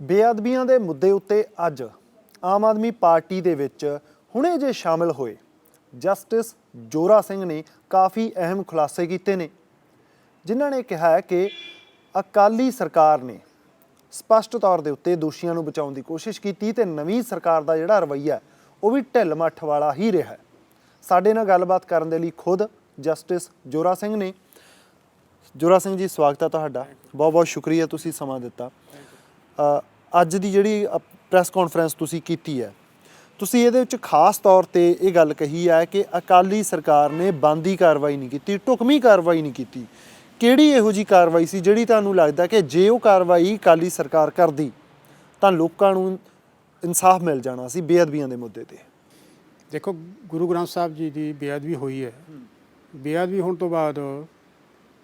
ਬੇਅਦਬੀਆਂ ਦੇ ਮੁੱਦੇ ਉੱਤੇ ਅੱਜ ਆਮ ਆਦਮੀ ਪਾਰਟੀ ਦੇ ਵਿੱਚ ਹੁਣੇ ਜੇ ਸ਼ਾਮਿਲ ਹੋਏ, ਜਸਟਿਸ ਜੋਰਾ ਸਿੰਘ ਨੇ ਕਾਫੀ ਅਹਿਮ ਖੁਲਾਸੇ ਕੀਤੇ ਨੇ, ਜਿਨ੍ਹਾਂ ਨੇ ਕਿਹਾ ਕਿ ਅਕਾਲੀ ਸਰਕਾਰ ਨੇ ਸਪਸ਼ਟ ਤੌਰ ਦੇ ਉੱਤੇ ਦੋਸ਼ੀਆਂ ਨੂੰ ਬਚਾਉਣ ਦੀ ਕੋਸ਼ਿਸ਼ ਕੀਤੀ ਤੇ ਨਵੀਂ ਸਰਕਾਰ ਦਾ ਜਿਹੜਾ ਰਵੱਈਆ, ਉਹ ਵੀ ਢਿੱਲ ਮੱਠ ਵਾਲਾ ਹੀ ਰਿਹਾ ਸਾਡੇ ਨਾਲ ਗੱਲਬਾਤ ਕਰਨ ਦੇ ਲਈ ਖੁਦ ਜਸਟਿਸ ਜੋਰਾ ਸਿੰਘ ਨੇ। ਜੋਰਾ ਸਿੰਘ ਜੀ, ਸਵਾਗਤ ਹੈ ਤੁਹਾਡਾ। ਬਹੁਤ ਬਹੁਤ ਸ਼ੁਕਰੀਆ ਤੁਸੀਂ ਸਮਾਂ ਦਿੱਤਾ। ਅੱਜ ਦੀ ਜਿਹੜੀ ਪ੍ਰੈਸ ਕਾਨਫਰੰਸ ਤੁਸੀਂ ਕੀਤੀ ਹੈ, ਤੁਸੀਂ ਇਹਦੇ ਵਿੱਚ ਖਾਸ ਤੌਰ ਤੇ ਇਹ ਗੱਲ ਕਹੀ ਹੈ ਕਿ ਅਕਾਲੀ ਸਰਕਾਰ ਨੇ ਬੰਦੀ ਕਾਰਵਾਈ ਨਹੀਂ ਕੀਤੀ, ਢੁਕਵੀਂ ਕਾਰਵਾਈ ਨਹੀਂ ਕੀਤੀ। ਕਿਹੜੀ ਇਹੋ ਜੀ ਕਾਰਵਾਈ ਸੀ ਜਿਹੜੀ ਤੁਹਾਨੂੰ ਲੱਗਦਾ ਕਿ ਜੇ ਉਹ ਕਾਰਵਾਈ ਅਕਾਲੀ ਸਰਕਾਰ ਕਰਦੀ, ਤਾਂ ਲੋਕਾਂ ਨੂੰ ਇਨਸਾਫ ਮਿਲ ਜਾਣਾ ਸੀ ਬੇਅਦਬੀਆਂ ਦੇ ਮੁੱਦੇ ਤੇ? ਦੇਖੋ, ਗੁਰੂ ਗ੍ਰੰਥ ਸਾਹਿਬ ਜੀ ਦੀ ਬੇਅਦਬੀ ਹੋਈ ਹੈ। ਬੇਅਦਬੀ ਹੋਣ ਤੋਂ ਬਾਅਦ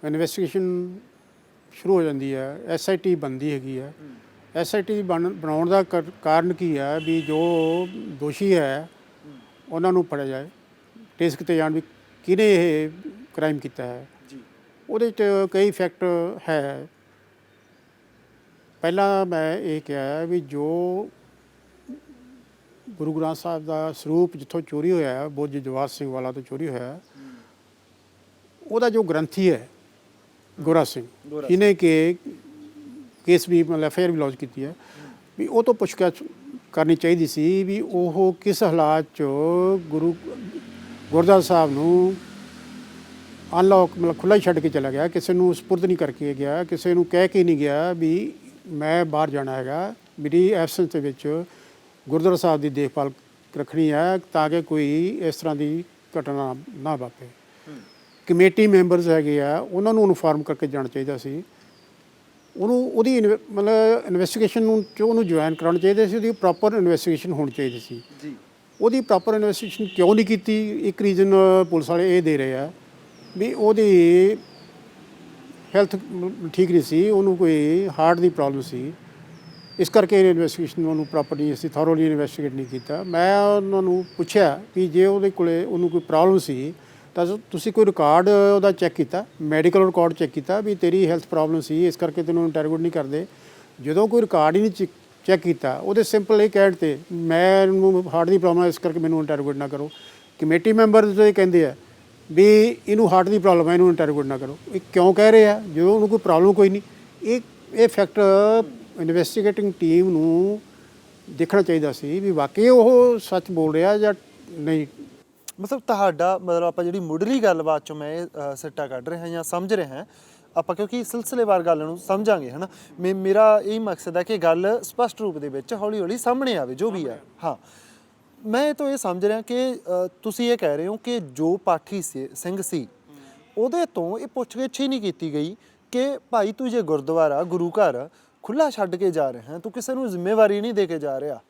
ਇਨਵੈਸਟੀਗੇਸ਼ਨ ਸ਼ੁਰੂ ਹੋ ਜਾਂਦੀ ਹੈ ਐਸਆਈਟੀ ਬਣਦੀ ਹੈਗੀ ਹੈ। ਐਸਆਈਟੀ ਬਣਾਉਣ ਦਾ ਕਰ- ਕਾਰਨ ਕੀ ਹੈ ਵੀ ਜੋ ਦੋਸ਼ੀ ਹੈ ਉਹਨਾਂ ਨੂੰ ਫੜਿਆ ਜਾਏ। ਟੇਸਕ ਤੇ ਜਾਣ ਵੀ ਕਿਹਨੇ ਇਹ ਕ੍ਰਾਈਮ ਕੀਤਾ ਹੈ। ਜੀ। ਉਹਦੇ 'ਚ ਕਈ ਫੈਕਟ ਹੈ। ਪਹਿਲਾਂ ਮੈਂ ਇਹ ਕਿਹਾ ਵੀ ਜੋ ਗੁਰੂ ਗ੍ਰੰਥ ਸਾਹਿਬ ਦਾ ਸਰੂਪ ਜਿੱਥੋਂ ਚੋਰੀ ਹੋਇਆ ਹੈ ਬੋਝ ਜਵਾਰ ਸਿੰਘ ਵਾਲਾ ਤੋਂ ਚੋਰੀ ਹੋਇਆ ਹੈ। ਉਹਦਾ ਜੋ ਗ੍ਰੰਥੀ ਹੈ ਗੋਰਾ ਸਿੰਘ ਗੋਰਾ ਜਿਹਨੇ ਕਿ ਕੇਸ ਵੀ ਮਤਲਬ ਫੇਰ ਵੀ ਲੌਂਚ ਕੀਤੀ ਹੈ ਵੀ ਉਹ ਤੋਂ ਪੁੱਛਗਿੱਛ ਕਰਨੀ ਚਾਹੀਦੀ ਸੀ ਵੀ ਉਹ ਕਿਸ ਹਾਲਾਤ 'ਚ ਗੁਰੂ ਗੁਰਦੁਆਰਾ ਸਾਹਿਬ ਨੂੰ ਅਨਲੌਕ ਮਤਲਬ ਖੁੱਲ੍ਹਾ ਹੀ ਛੱਡ ਕੇ ਚਲਾ ਗਿਆ ਕਿਸੇ ਨੂੰ ਸਪੁਰਦ ਨਹੀਂ ਕਰਕੇ ਗਿਆ ਕਿਸੇ ਨੂੰ ਕਹਿ ਕੇ ਨਹੀਂ ਗਿਆ ਵੀ ਮੈਂ ਬਾਹਰ ਜਾਣਾ ਹੈਗਾ ਮੇਰੀ ਐਬਸੈਂਸ ਦੇ ਵਿੱਚ ਗੁਰਦੁਆਰਾ ਸਾਹਿਬ ਦੀ ਦੇਖਭਾਲ ਰੱਖਣੀ ਹੈ ਤਾਂ ਕਿ ਕੋਈ ਇਸ ਤਰ੍ਹਾਂ ਦੀ ਘਟਨਾ ਨਾ ਵਾਪਰੇ। ਕਮੇਟੀ ਮੈਂਬਰਸ ਹੈਗੇ ਆ ਉਹਨਾਂ ਨੂੰ ਇਨਫਾਰਮ ਕਰਕੇ ਜਾਣਾ ਚਾਹੀਦਾ ਸੀ। ਉਹਨੂੰ ਉਹਦੀ ਇਨਵੈ- ਮਤਲਬ ਇਨਵੈਸਟੀਗੇਸ਼ਨ ਨੂੰ ਜੋ ਉਹਨੂੰ ਜੁਆਇਨ ਕਰਾਉਣਾ ਚਾਹੀਦਾ ਸੀ ਉਹਦੀ ਪ੍ਰੋਪਰ ਇਨਵੈਸਟੀਗੇਸ਼ਨ ਹੋਣੀ ਚਾਹੀਦੀ ਸੀ। ਜੀ। ਉਹਦੀ ਪ੍ਰੋਪਰ ਇਨਵੈਸਟੀਗੇਸ਼ਨ ਕਿਉਂ ਨਹੀਂ ਕੀਤੀ? ਇੱਕ ਰੀਜ਼ਨ ਪੁਲਿਸ ਵਾਲੇ ਇਹ ਦੇ ਰਹੇ ਆ ਵੀ ਉਹਦੀ ਹੈਲਥ ਠੀਕ ਨਹੀਂ ਸੀ ਉਹਨੂੰ ਕੋਈ ਹਾਰਟ ਦੀ ਪ੍ਰੋਬਲਮ ਸੀ। ਇਸ ਕਰਕੇ ਇਨਵੈਸਟੀਗੇਸ਼ਨ ਉਹਨੂੰ ਪ੍ਰੋਪਰਲੀ ਅਸੀਂ ਥੋਰੋਲੀ ਇਨਵੈਸਟੀਗੇਟ ਨਹੀਂ ਕੀਤਾ। ਮੈਂ ਉਹਨਾਂ ਨੂੰ ਪੁੱਛਿਆ ਕਿ ਜੇ ਉਹਦੇ ਕੋਲੇ ਉਹਨੂੰ ਕੋਈ ਪ੍ਰੋਬਲਮ ਸੀ ਤਾਂ ਤੁਸੀਂ ਕੋਈ ਰਿਕਾਰਡ ਉਹਦਾ ਚੈੱਕ ਕੀਤਾ? ਮੈਡੀਕਲ ਰਿਕਾਰਡ ਚੈੱਕ ਕੀਤਾ ਵੀ ਤੇਰੀ ਹੈਲਥ ਪ੍ਰੋਬਲਮ ਸੀ, ਇਸ ਕਰਕੇ ਤੈਨੂੰ ਇੰਟਰੋਗੇਟ ਨਹੀਂ ਕਰਦੇ? ਜਦੋਂ ਕੋਈ ਰਿਕਾਰਡ ਹੀ ਨਹੀਂ ਚੈੱਕ ਕੀਤਾ, ਉਹਦੇ ਸਿੰਪਲ ਇਹ ਕਹਿਣ ਤੇ ਮੈਂ ਮੈਨੂੰ ਹਾਰਟ ਦੀ ਪ੍ਰੋਬਲਮ ਹੈ ਇਸ ਕਰਕੇ ਮੈਨੂੰ ਇੰਟਰੋਗੇਟ ਨਾ ਕਰੋ। ਕਮੇਟੀ ਮੈਂਬਰ ਜੋ ਇਹ ਕਹਿੰਦੇ ਆ ਵੀ ਇਹਨੂੰ ਹਾਰਟ ਦੀ ਪ੍ਰੋਬਲਮ ਹੈ ਇਹਨੂੰ ਇੰਟਰੋਗੇਟ ਨਾ ਕਰੋ। ਇਹ ਕਿਉਂ ਕਹਿ ਰਹੇ ਆ? ਜਦੋਂ ਉਹਨੂੰ ਕੋਈ ਪ੍ਰੋਬਲਮ ਕੋਈ ਨਹੀਂ। ਇਹ ਇਹ ਫੈਕਟ ਇਨਵੈਸਟੀਗੇਟਿੰਗ ਟੀਮ ਨੂੰ ਦੇਖਣਾ ਚਾਹੀਦਾ ਸੀ ਵੀ ਵਾਕਈ ਉਹ ਸੱਚ ਬੋਲ ਰਿਹਾ ਜਾਂ ਨਹੀਂ। ਮਤਲਬ ਤੁਹਾਡਾ ਮਤਲਬ ਆਪਾਂ ਜਿਹੜੀ ਮੁੱਢਲੀ ਗੱਲਬਾਤ ਚੋਂ ਮੈਂ ਇਹ, ਸਿੱਟਾ ਕੱਢ ਰਿਹਾ ਜਾਂ ਸਮਝ ਰਿਹਾ ਹਾਂ ਆਪਾਂ ਕਿਉਂਕਿ ਸਿਲਸਿਲੇਵਾਰ ਗੱਲ ਨੂੰ ਸਮਝਾਂਗੇ ਹਨਾ? ਮੇ- ਮੇਰਾ ਇਹ ਮਕਸਦ ਹੈ ਕਿ ਗੱਲ ਸਪਸ਼ਟ ਰੂਪ ਦੇ ਵਿੱਚ ਹੌਲੀ ਹੌਲੀ ਸਾਹਮਣੇ ਆਵੇ ਜੋ ਵੀ ਹੈ। ਹਾਂ। ਮੈਂ ਤੋਂ ਇਹ ਸਮਝ ਰਿਹਾ ਕਿ ਤੁਸੀਂ ਇਹ ਕਹਿ ਰਹੇ ਹੋ ਕਿ ਜੋ ਪਾਠੀ ਸੀ- ਸਿੰਘ ਸੀ ਉਹਦੇ ਤੋਂ ਇਹ ਪੁੱਛਗਿੱਛ ਹੀ ਨਹੀਂ ਕੀਤੀ ਗਈ ਕਿ ਭਾਈ ਤੂੰ ਜੇ ਗੁਰਦੁਆਰਾ ਗੁਰੂ ਘਰ ਖੁੱਲਾ ਛੱਡ ਕੇ ਜਾ ਰਿਹਾ ਹੈ ਤੂੰ ਕਿਸੇ ਨੂੰ ਜ਼ਿੰਮੇਵਾਰੀ ਨਹੀਂ ਦੇ ਕੇ ਜਾ ਰਿਹਾ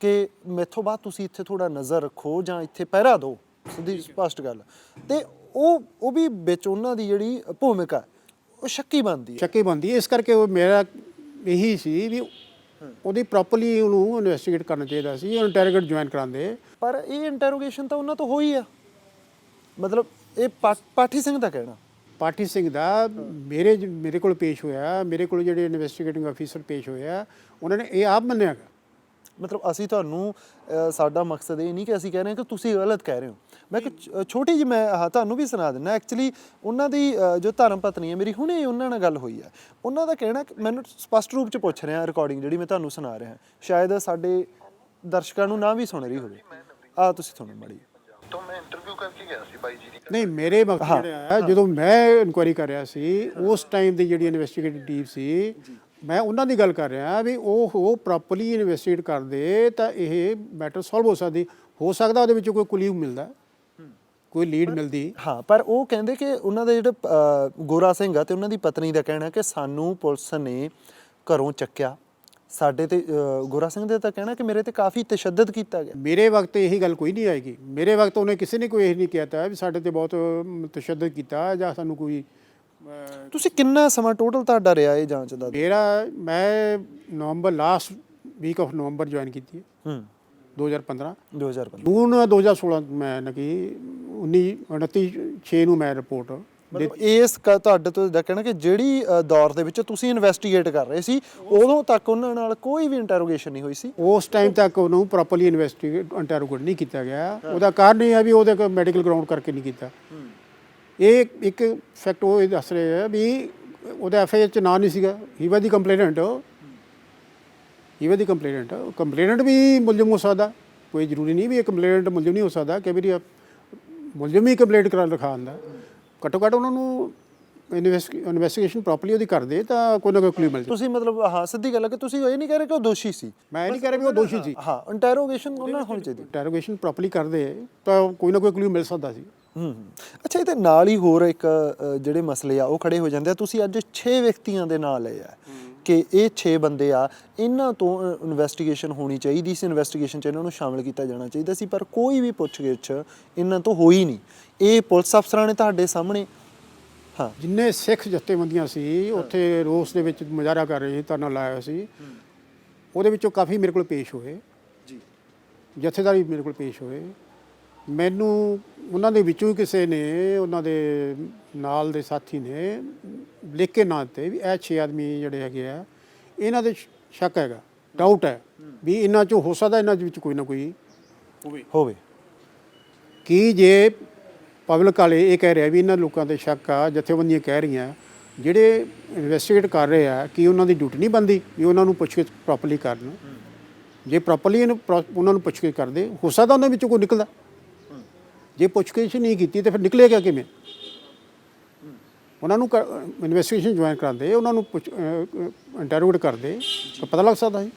ਕਿ ਮੈਥੋਂ ਬਾਅਦ ਤੁਸੀਂ ਇੱਥੇ ਥੋੜਾ ਨਜ਼ਰ ਰੱਖੋ ਜਾਂ ਇੱਥੇ ਪਹਿਰਾ ਦਿਓ। ਸਿੱਧੀ ਸਪਸ਼ਟ ਗੱਲ। ਤੇ ਉਹ ਉਹ ਵੀ ਵਿੱਚ ਉਹਨਾਂ ਦੀ ਜਿਹੜੀ ਭੂਮਿਕਾ ਉਹ ਸ਼ੱਕੀ ਬਣਦੀ ਹੈ। ਚੱਕੀ ਬੰਦੀ ਇਸ ਕਰਕੇ ਉਹ ਮੇਰਾ ਇਹੀ ਸੀ ਵੀ ਉਹਦੀ ਪ੍ਰੋਪਰਲੀ ਉਹਨੂੰ ਇਨਵੈਸਟੀਗੇਟ ਕਰਨਾ ਚਾਹੀਦਾ ਸੀ ਉਹ ਇੰਟਰੋਗੇਟ ਜੁਆਇਨ ਕਰਾਉਂਦੇ। ਪਰ ਇਹ ਇੰਟਰੋਗੇਸ਼ਨ ਤਾਂ ਉਹਨਾਂ ਤੋਂ ਹੋਈ ਆ। ਮਤਲਬ ਇਹ ਪਾਠੀ ਸਿੰਘ ਦਾ ਕਹਿਣਾ। ਪਾਠੀ ਸਿੰਘ ਦਾ ਮੇਰੇ ਮੇਰੇ ਕੋਲ ਪੇਸ਼ ਹੋਇਆ ਮੇਰੇ ਕੋਲ ਜਿਹੜੇ ਇਨਵੈਸਟੀਗੇਟਿੰਗ ਅਫੀਸਰ ਪੇਸ਼ ਹੋਇਆ ਉਹਨਾਂ ਨੇ ਇਹ ਆਪ ਮੰਨਿਆ। ਗਾ। ਮਤਲਬ ਅਸੀਂ ਤੁਹਾਨੂੰ ਅ, ਸਾਡਾ ਮਕਸਦ ਇਹ ਨਹੀਂ ਕਿ ਅਸੀਂ ਕਹਿ ਰਹੇ ਹਾਂ ਕਿ ਤੁਸੀਂ ਗਲਤ ਕਹਿ ਰਹੇ ਹੋ। ਮੈਂ ਕਿ ਛ- ਛੋਟੀ ਜਿਹੀ ਮੈਂ ਆਹ ਤੁਹਾਨੂੰ ਵੀ ਸੁਣਾ ਦਿੰਦਾ। ਐਕਚੁਅਲੀ ਉਹਨਾਂ ਦੀ ਅ, ਜੋ ਧਰਮ ਪਤਨੀ ਹੈ ਮੇਰੀ ਹੁਣੇ ਉਹਨਾਂ ਨਾਲ ਗੱਲ ਹੋਈ ਹੈ। ਉਹਨਾਂ ਦਾ ਕਹਿਣਾ ਕਿ ਮੈਨੂੰ ਸਪਸ਼ਟ ਰੂਪ ਚ ਪੁੱਛ ਰਿਹਾ ਰਿਕਾਰਡਿੰਗ ਜਿਹੜੀ ਮੈਂ ਤੁਹਾਨੂੰ ਸੁਣਾ ਰਿਹਾ। ਸ਼ਾਇਦ ਸਾਡੇ ਦਰਸ਼ਕਾਂ ਨੂੰ ਨਾ ਵੀ ਸੁਣ ਰਹੀ ਹੋਵੇ। ਆ ਤੁਸੀਂ ਸੁਣੋ ਮਾੜੀ ਤੋਂ ਮੈਂ ਇੰਟਰਵਿਊ ਕਰਕੇ ਗਿਆ ਸੀ ਬਾਈ ਜੀ ਦੀ ਨਹੀਂ ਮੇਰੇ ਮਕਸਦ ਜਿਹੜਾ ਜਦੋਂ ਮੈਂ ਇਨਕੁਆਇਰੀ ਕਰ ਰਿਹਾ ਸੀ ਉਸ ਟਾਈਮ ਦੀ ਜਿਹੜੀ ਇਨਵੈਸਟੀਗੇਟਿਵ ਟੀਮ ਸੀ ਮੈਂ ਉਹਨਾਂ ਦੀ ਗੱਲ ਕਰ ਰਿਹਾ ਵੀ ਉਹ ਉਹ ਪ੍ਰੋਪਰਲੀ ਇਨਵੈਸਟੀਗੇਟ ਕਰਦੇ ਤਾਂ ਇਹ ਮੈਟਰ ਸੋਲਵ ਹੋ ਸਕਦੀ। ਹੋ ਸਕਦਾ ਉਹਦੇ ਵਿੱਚ ਕੋਈ ਕਲੂਅ ਮਿਲਦਾ। ਕੋਈ ਲੀਡ ਮਿਲਦੀ। ਹਾਂ ਪਰ ਉਹ ਕਹਿੰਦੇ ਕਿ ਉਹਨਾਂ ਦੇ ਜਿਹੜੇ ਗੋਰਾ ਸਿੰਘ ਆ ਤੇ ਉਹਨਾਂ ਦੀ ਪਤਨੀ ਦਾ ਕਹਿਣਾ ਕਿ ਸਾਨੂੰ ਪੁਲਿਸ ਨੇ ਘਰੋਂ ਚੱਕਿਆ। ਸਾਡੇ ਤੇ ਗੋਰਾ ਸਿੰਘ ਦੇ ਤਾਂ ਕਹਿਣਾ ਕਿ ਮੇਰੇ ਤੇ ਕਾਫੀ ਤਸ਼ੱਦਦ ਕੀਤਾ ਗਿਆ। ਮੇਰੇ ਵਕਤ ਇਹੀ ਗੱਲ ਕੋਈ ਨਹੀਂ ਆਏਗੀ। ਮੇਰੇ ਵਕਤ ਉਹਨੇ ਕਿਸੇ ਨੇ ਕੋਈ ਇਹ ਨਹੀਂ ਕਹਿਤਾ ਵੀ ਸਾਡੇ ਤੇ ਬਹੁਤ ਤਸ਼ੱਦਦ ਕੀਤਾ ਜਾਂ ਸਾਨੂੰ ਕੋਈ ਤੁਸੀਂ ਕਿੰਨਾ ਸਮਾਂ ਟੋਟਲ ਤੁਹਾਡਾ ਰਿਹਾ ਇਹ ਜਾਂਚ ਦਾ? ਮੇਰਾ ਮੈਂ November last week of November join ਕੀਤੀ ਹੈ। ਹੂੰ। 2015 2015 ਜੂਨ 2016 ਮੈਂ ਨਾ ਕਿ 19 29 6 ਨੂੰ ਮੈਂ ਰਿਪੋਰਟ ਇਸ ਤੁਹਾਡੇ ਤੋਂ ਦਾ ਕਹਿਣਾ ਕਿ ਜਿਹੜੀ ਦੌਰ ਦੇ ਵਿੱਚ ਤੁਸੀਂ ਇਨਵੈਸਟੀਗੇਟ ਕਰ ਰਹੇ ਸੀ ਉਦੋਂ ਤੱਕ ਉਹਨਾਂ ਨਾਲ ਕੋਈ ਵੀ ਇੰਟਰੋਗੇਸ਼ਨ ਨਹੀਂ ਹੋਈ ਸੀ? ਉਸ ਟਾਈਮ ਤੱਕ ਉਹਨੂੰ ਪ੍ਰੋਪਰਲੀ ਇਨਵੈਸਟੀਗੇਟ ਇੰਟਰੋਗੇਟ ਨਹੀਂ ਕੀਤਾ ਗਿਆ। ਉਹਦਾ ਕਾਰਨ ਇਹ ਹੈ ਵੀ ਉਹਦੇ ਕੋਲ ਮੈਡੀਕਲ ਗਰਾਊਂਡ ਕਰਕੇ ਨਹੀਂ ਕੀਤਾ। ਇਹ ਇੱਕ ਫੈਕਟ ਉਹ ਇਹ ਦੱਸ ਰਹੇ ਆ ਵੀ ਉਹਦਾ ਐਫ ਆਈ ਆਰ ਚ ਨਾਂ ਨਹੀਂ ਸੀਗਾ। He was the complainant he was the complainant complainant ਵੀ ਮੁਲਜ਼ਮ ਹੋ ਸਕਦਾ। ਕੋਈ ਜ਼ਰੂਰੀ ਨਹੀਂ ਵੀ ਇਹ ਕੰਪਲੇਨੈਂਟ ਮੁਲਜ਼ਮ ਨਹੀਂ ਹੋ ਸਕਦਾ। ਕਿ ਵੀ ਮੁਲਜ਼ਮ ਹੀ ਕੰਪਲੇਂਟ ਕਰਾ ਲਿਖਾ ਆਂਦਾ ਘੱਟੋ ਘੱਟ ਉਹਨਾਂ ਨੂੰ ਇਨਵੈਸਟੀਗੇਸ਼ਨ ਪ੍ਰੋਪਰਲੀ ਉਹਦੀ ਕਰਦੇ ਤਾਂ ਕੋਈ ਨਾ ਕੋਈ ਕਲੂ ਮਿਲ ਜਾਏ ਤੁਸੀਂ ਮਤਲਬ ਹਾਂ ਸਿੱਧੀ ਗੱਲ ਹੈ ਕਿ ਤੁਸੀਂ ਇਹ ਨਹੀਂ ਕਹਿ ਰਹੇ ਕਿ ਉਹ ਦੋਸ਼ੀ ਸੀ। ਮੈਂ ਇਹ ਨਹੀਂ ਕਹਿ ਰਿਹਾ ਵੀ ਉਹ ਦੋਸ਼ੀ ਸੀ। ਹਾਂ ਇੰਟਰੋਗੇਸ਼ਨ ਉਹਨਾਂ ਹੋਣੀ ਚਾਹੀਦੀ। ਇੰਟਰੋਗੇਸ਼ਨ ਪ੍ਰੋਪਰਲੀ ਕਰਦੇ ਤਾਂ ਕੋਈ ਨਾ ਕੋਈ ਕਲੂ ਮਿਲ ਸਕਦਾ ਸੀ। ਹੂੰ। ਅੱਛਾ ਇਹਦੇ ਨਾਲ ਹੀ ਹੋਰ ਇੱਕ ਜਿਹੜੇ ਮਸਲੇ ਆ ਉਹ ਖੜੇ ਹੋ ਜਾਂਦੇ ਆ। ਤੁਸੀਂ ਅੱਜ 6 ਵਿਅਕਤੀਆਂ ਦੇ ਨਾਂ ਲਏ ਆ ਕਿ ਇਹ 6 ਬੰਦੇ ਆ ਇਹਨਾਂ ਤੋਂ ਇਨਵੈਸਟੀਗੇਸ਼ਨ ਹੋਣੀ ਚਾਹੀਦੀ ਸੀ ਇਨਵੈਸਟੀਗੇਸ਼ਨ 'ਚ ਇਹਨਾਂ ਨੂੰ ਸ਼ਾਮਲ ਕੀਤਾ ਜਾਣਾ ਚਾਹੀਦਾ ਸੀ ਪਰ ਕੋਈ ਵੀ ਪੁੱਛਗਿੱਛ ਇਹਨਾਂ ਤੋਂ ਹੋਈ ਨਹੀਂ। ਇਹ ਪੁਲਿਸ ਅਫਸਰਾਂ ਨੇ ਤੁਹਾਡੇ ਸਾਹਮਣੇ ਹਾਂ। ਜਿੰਨੇ ਸਿੱਖ ਜਥੇਬੰਦੀਆਂ ਸੀ ਉੱਥੇ ਰੋਸ ਦੇ ਵਿੱਚ ਮੁਜ਼ਾਹਰਾ ਕਰ ਰਹੇ ਸੀ ਧਰਨਾ ਲਾਇਆ ਸੀ। ਉਹਦੇ ਵਿੱਚੋਂ ਕਾਫੀ ਮੇਰੇ ਕੋਲ ਪੇਸ਼ ਹੋਏ। ਜੀ। ਜਥੇਦਾਰੀ ਮੇਰੇ ਕੋਲ ਪੇਸ਼ ਹੋਏ। ਮੈਨੂੰ ਉਹਨਾਂ ਦੇ ਵਿੱਚੋਂ ਕਿਸੇ ਨੇ ਉਹਨਾਂ ਦੇ ਨਾਲ ਦੇ ਸਾਥੀ ਨੇ ਲਿਖ ਕੇ ਨਾਂ ਦਿੱਤੇ ਵੀ ਇਹ 6 ਆਦਮੀ ਜਿਹੜੇ ਹੈਗੇ ਆ ਇਹਨਾਂ ਦੇ ਸ਼ੱਕ ਹੈਗਾ ਡਾਊਟ ਹੈ ਵੀ ਇਹਨਾਂ ਚੋਂ ਹੋ ਸਕਦਾ ਇਹਨਾਂ ਦੇ ਵਿੱਚ ਕੋਈ ਨਾ ਕੋਈ ਹੋਵੇ। ਕਿ ਜੇ ਪਬਲਿਕ ਵਾਲੇ ਇਹ ਕਹਿ ਰਿਹਾ ਵੀ ਇਹਨਾਂ ਲੋਕਾਂ ਦੇ ਸ਼ੱਕ ਆ ਜਥੇਬੰਦੀਆਂ ਕਹਿ ਰਹੀਆਂ ਜਿਹੜੇ ਇਨਵੈਸਟੀਗੇਟ ਕਰ ਰਹੇ ਆ ਕਿ ਉਹਨਾਂ ਦੀ ਡਿਊਟੀ ਨਹੀਂ ਬੰਦੀ ਵੀ ਉਹਨਾਂ ਨੂੰ ਪੁੱਛ ਕੇ ਪ੍ਰੋਪਰਲੀ ਕਰਨ? ਜੇ ਪ੍ਰੋਪਰਲੀ ਉਹਨਾਂ ਨੂੰ ਪੁੱਛ ਕੇ ਕਰਦੇ ਹੋ ਸਕਦਾ ਉਹਨਾਂ ਵਿੱਚੋਂ ਕੋਈ ਨਿਕਲਦਾ। ਜੇ ਪੁੱਛਗਿੱਛ ਨਹੀਂ ਕੀਤੀ ਤੇ ਫਿਰ ਨਿਕਲੇਗਾ ਕਿਵੇਂ? ਉਹਨਾਂ ਨੂੰ ਇਨਵੈਸਟੀਗੇਸ਼ਨ ਜੁਆਇਨ ਕਰਾਉਂਦੇ, ਉਹਨਾਂ ਨੂੰ ਇੰਟਰੋਗੇਟ ਕਰਦੇ, ਤਾਂ ਪਤਾ ਲੱਗ ਸਕਦਾ ਹੈ,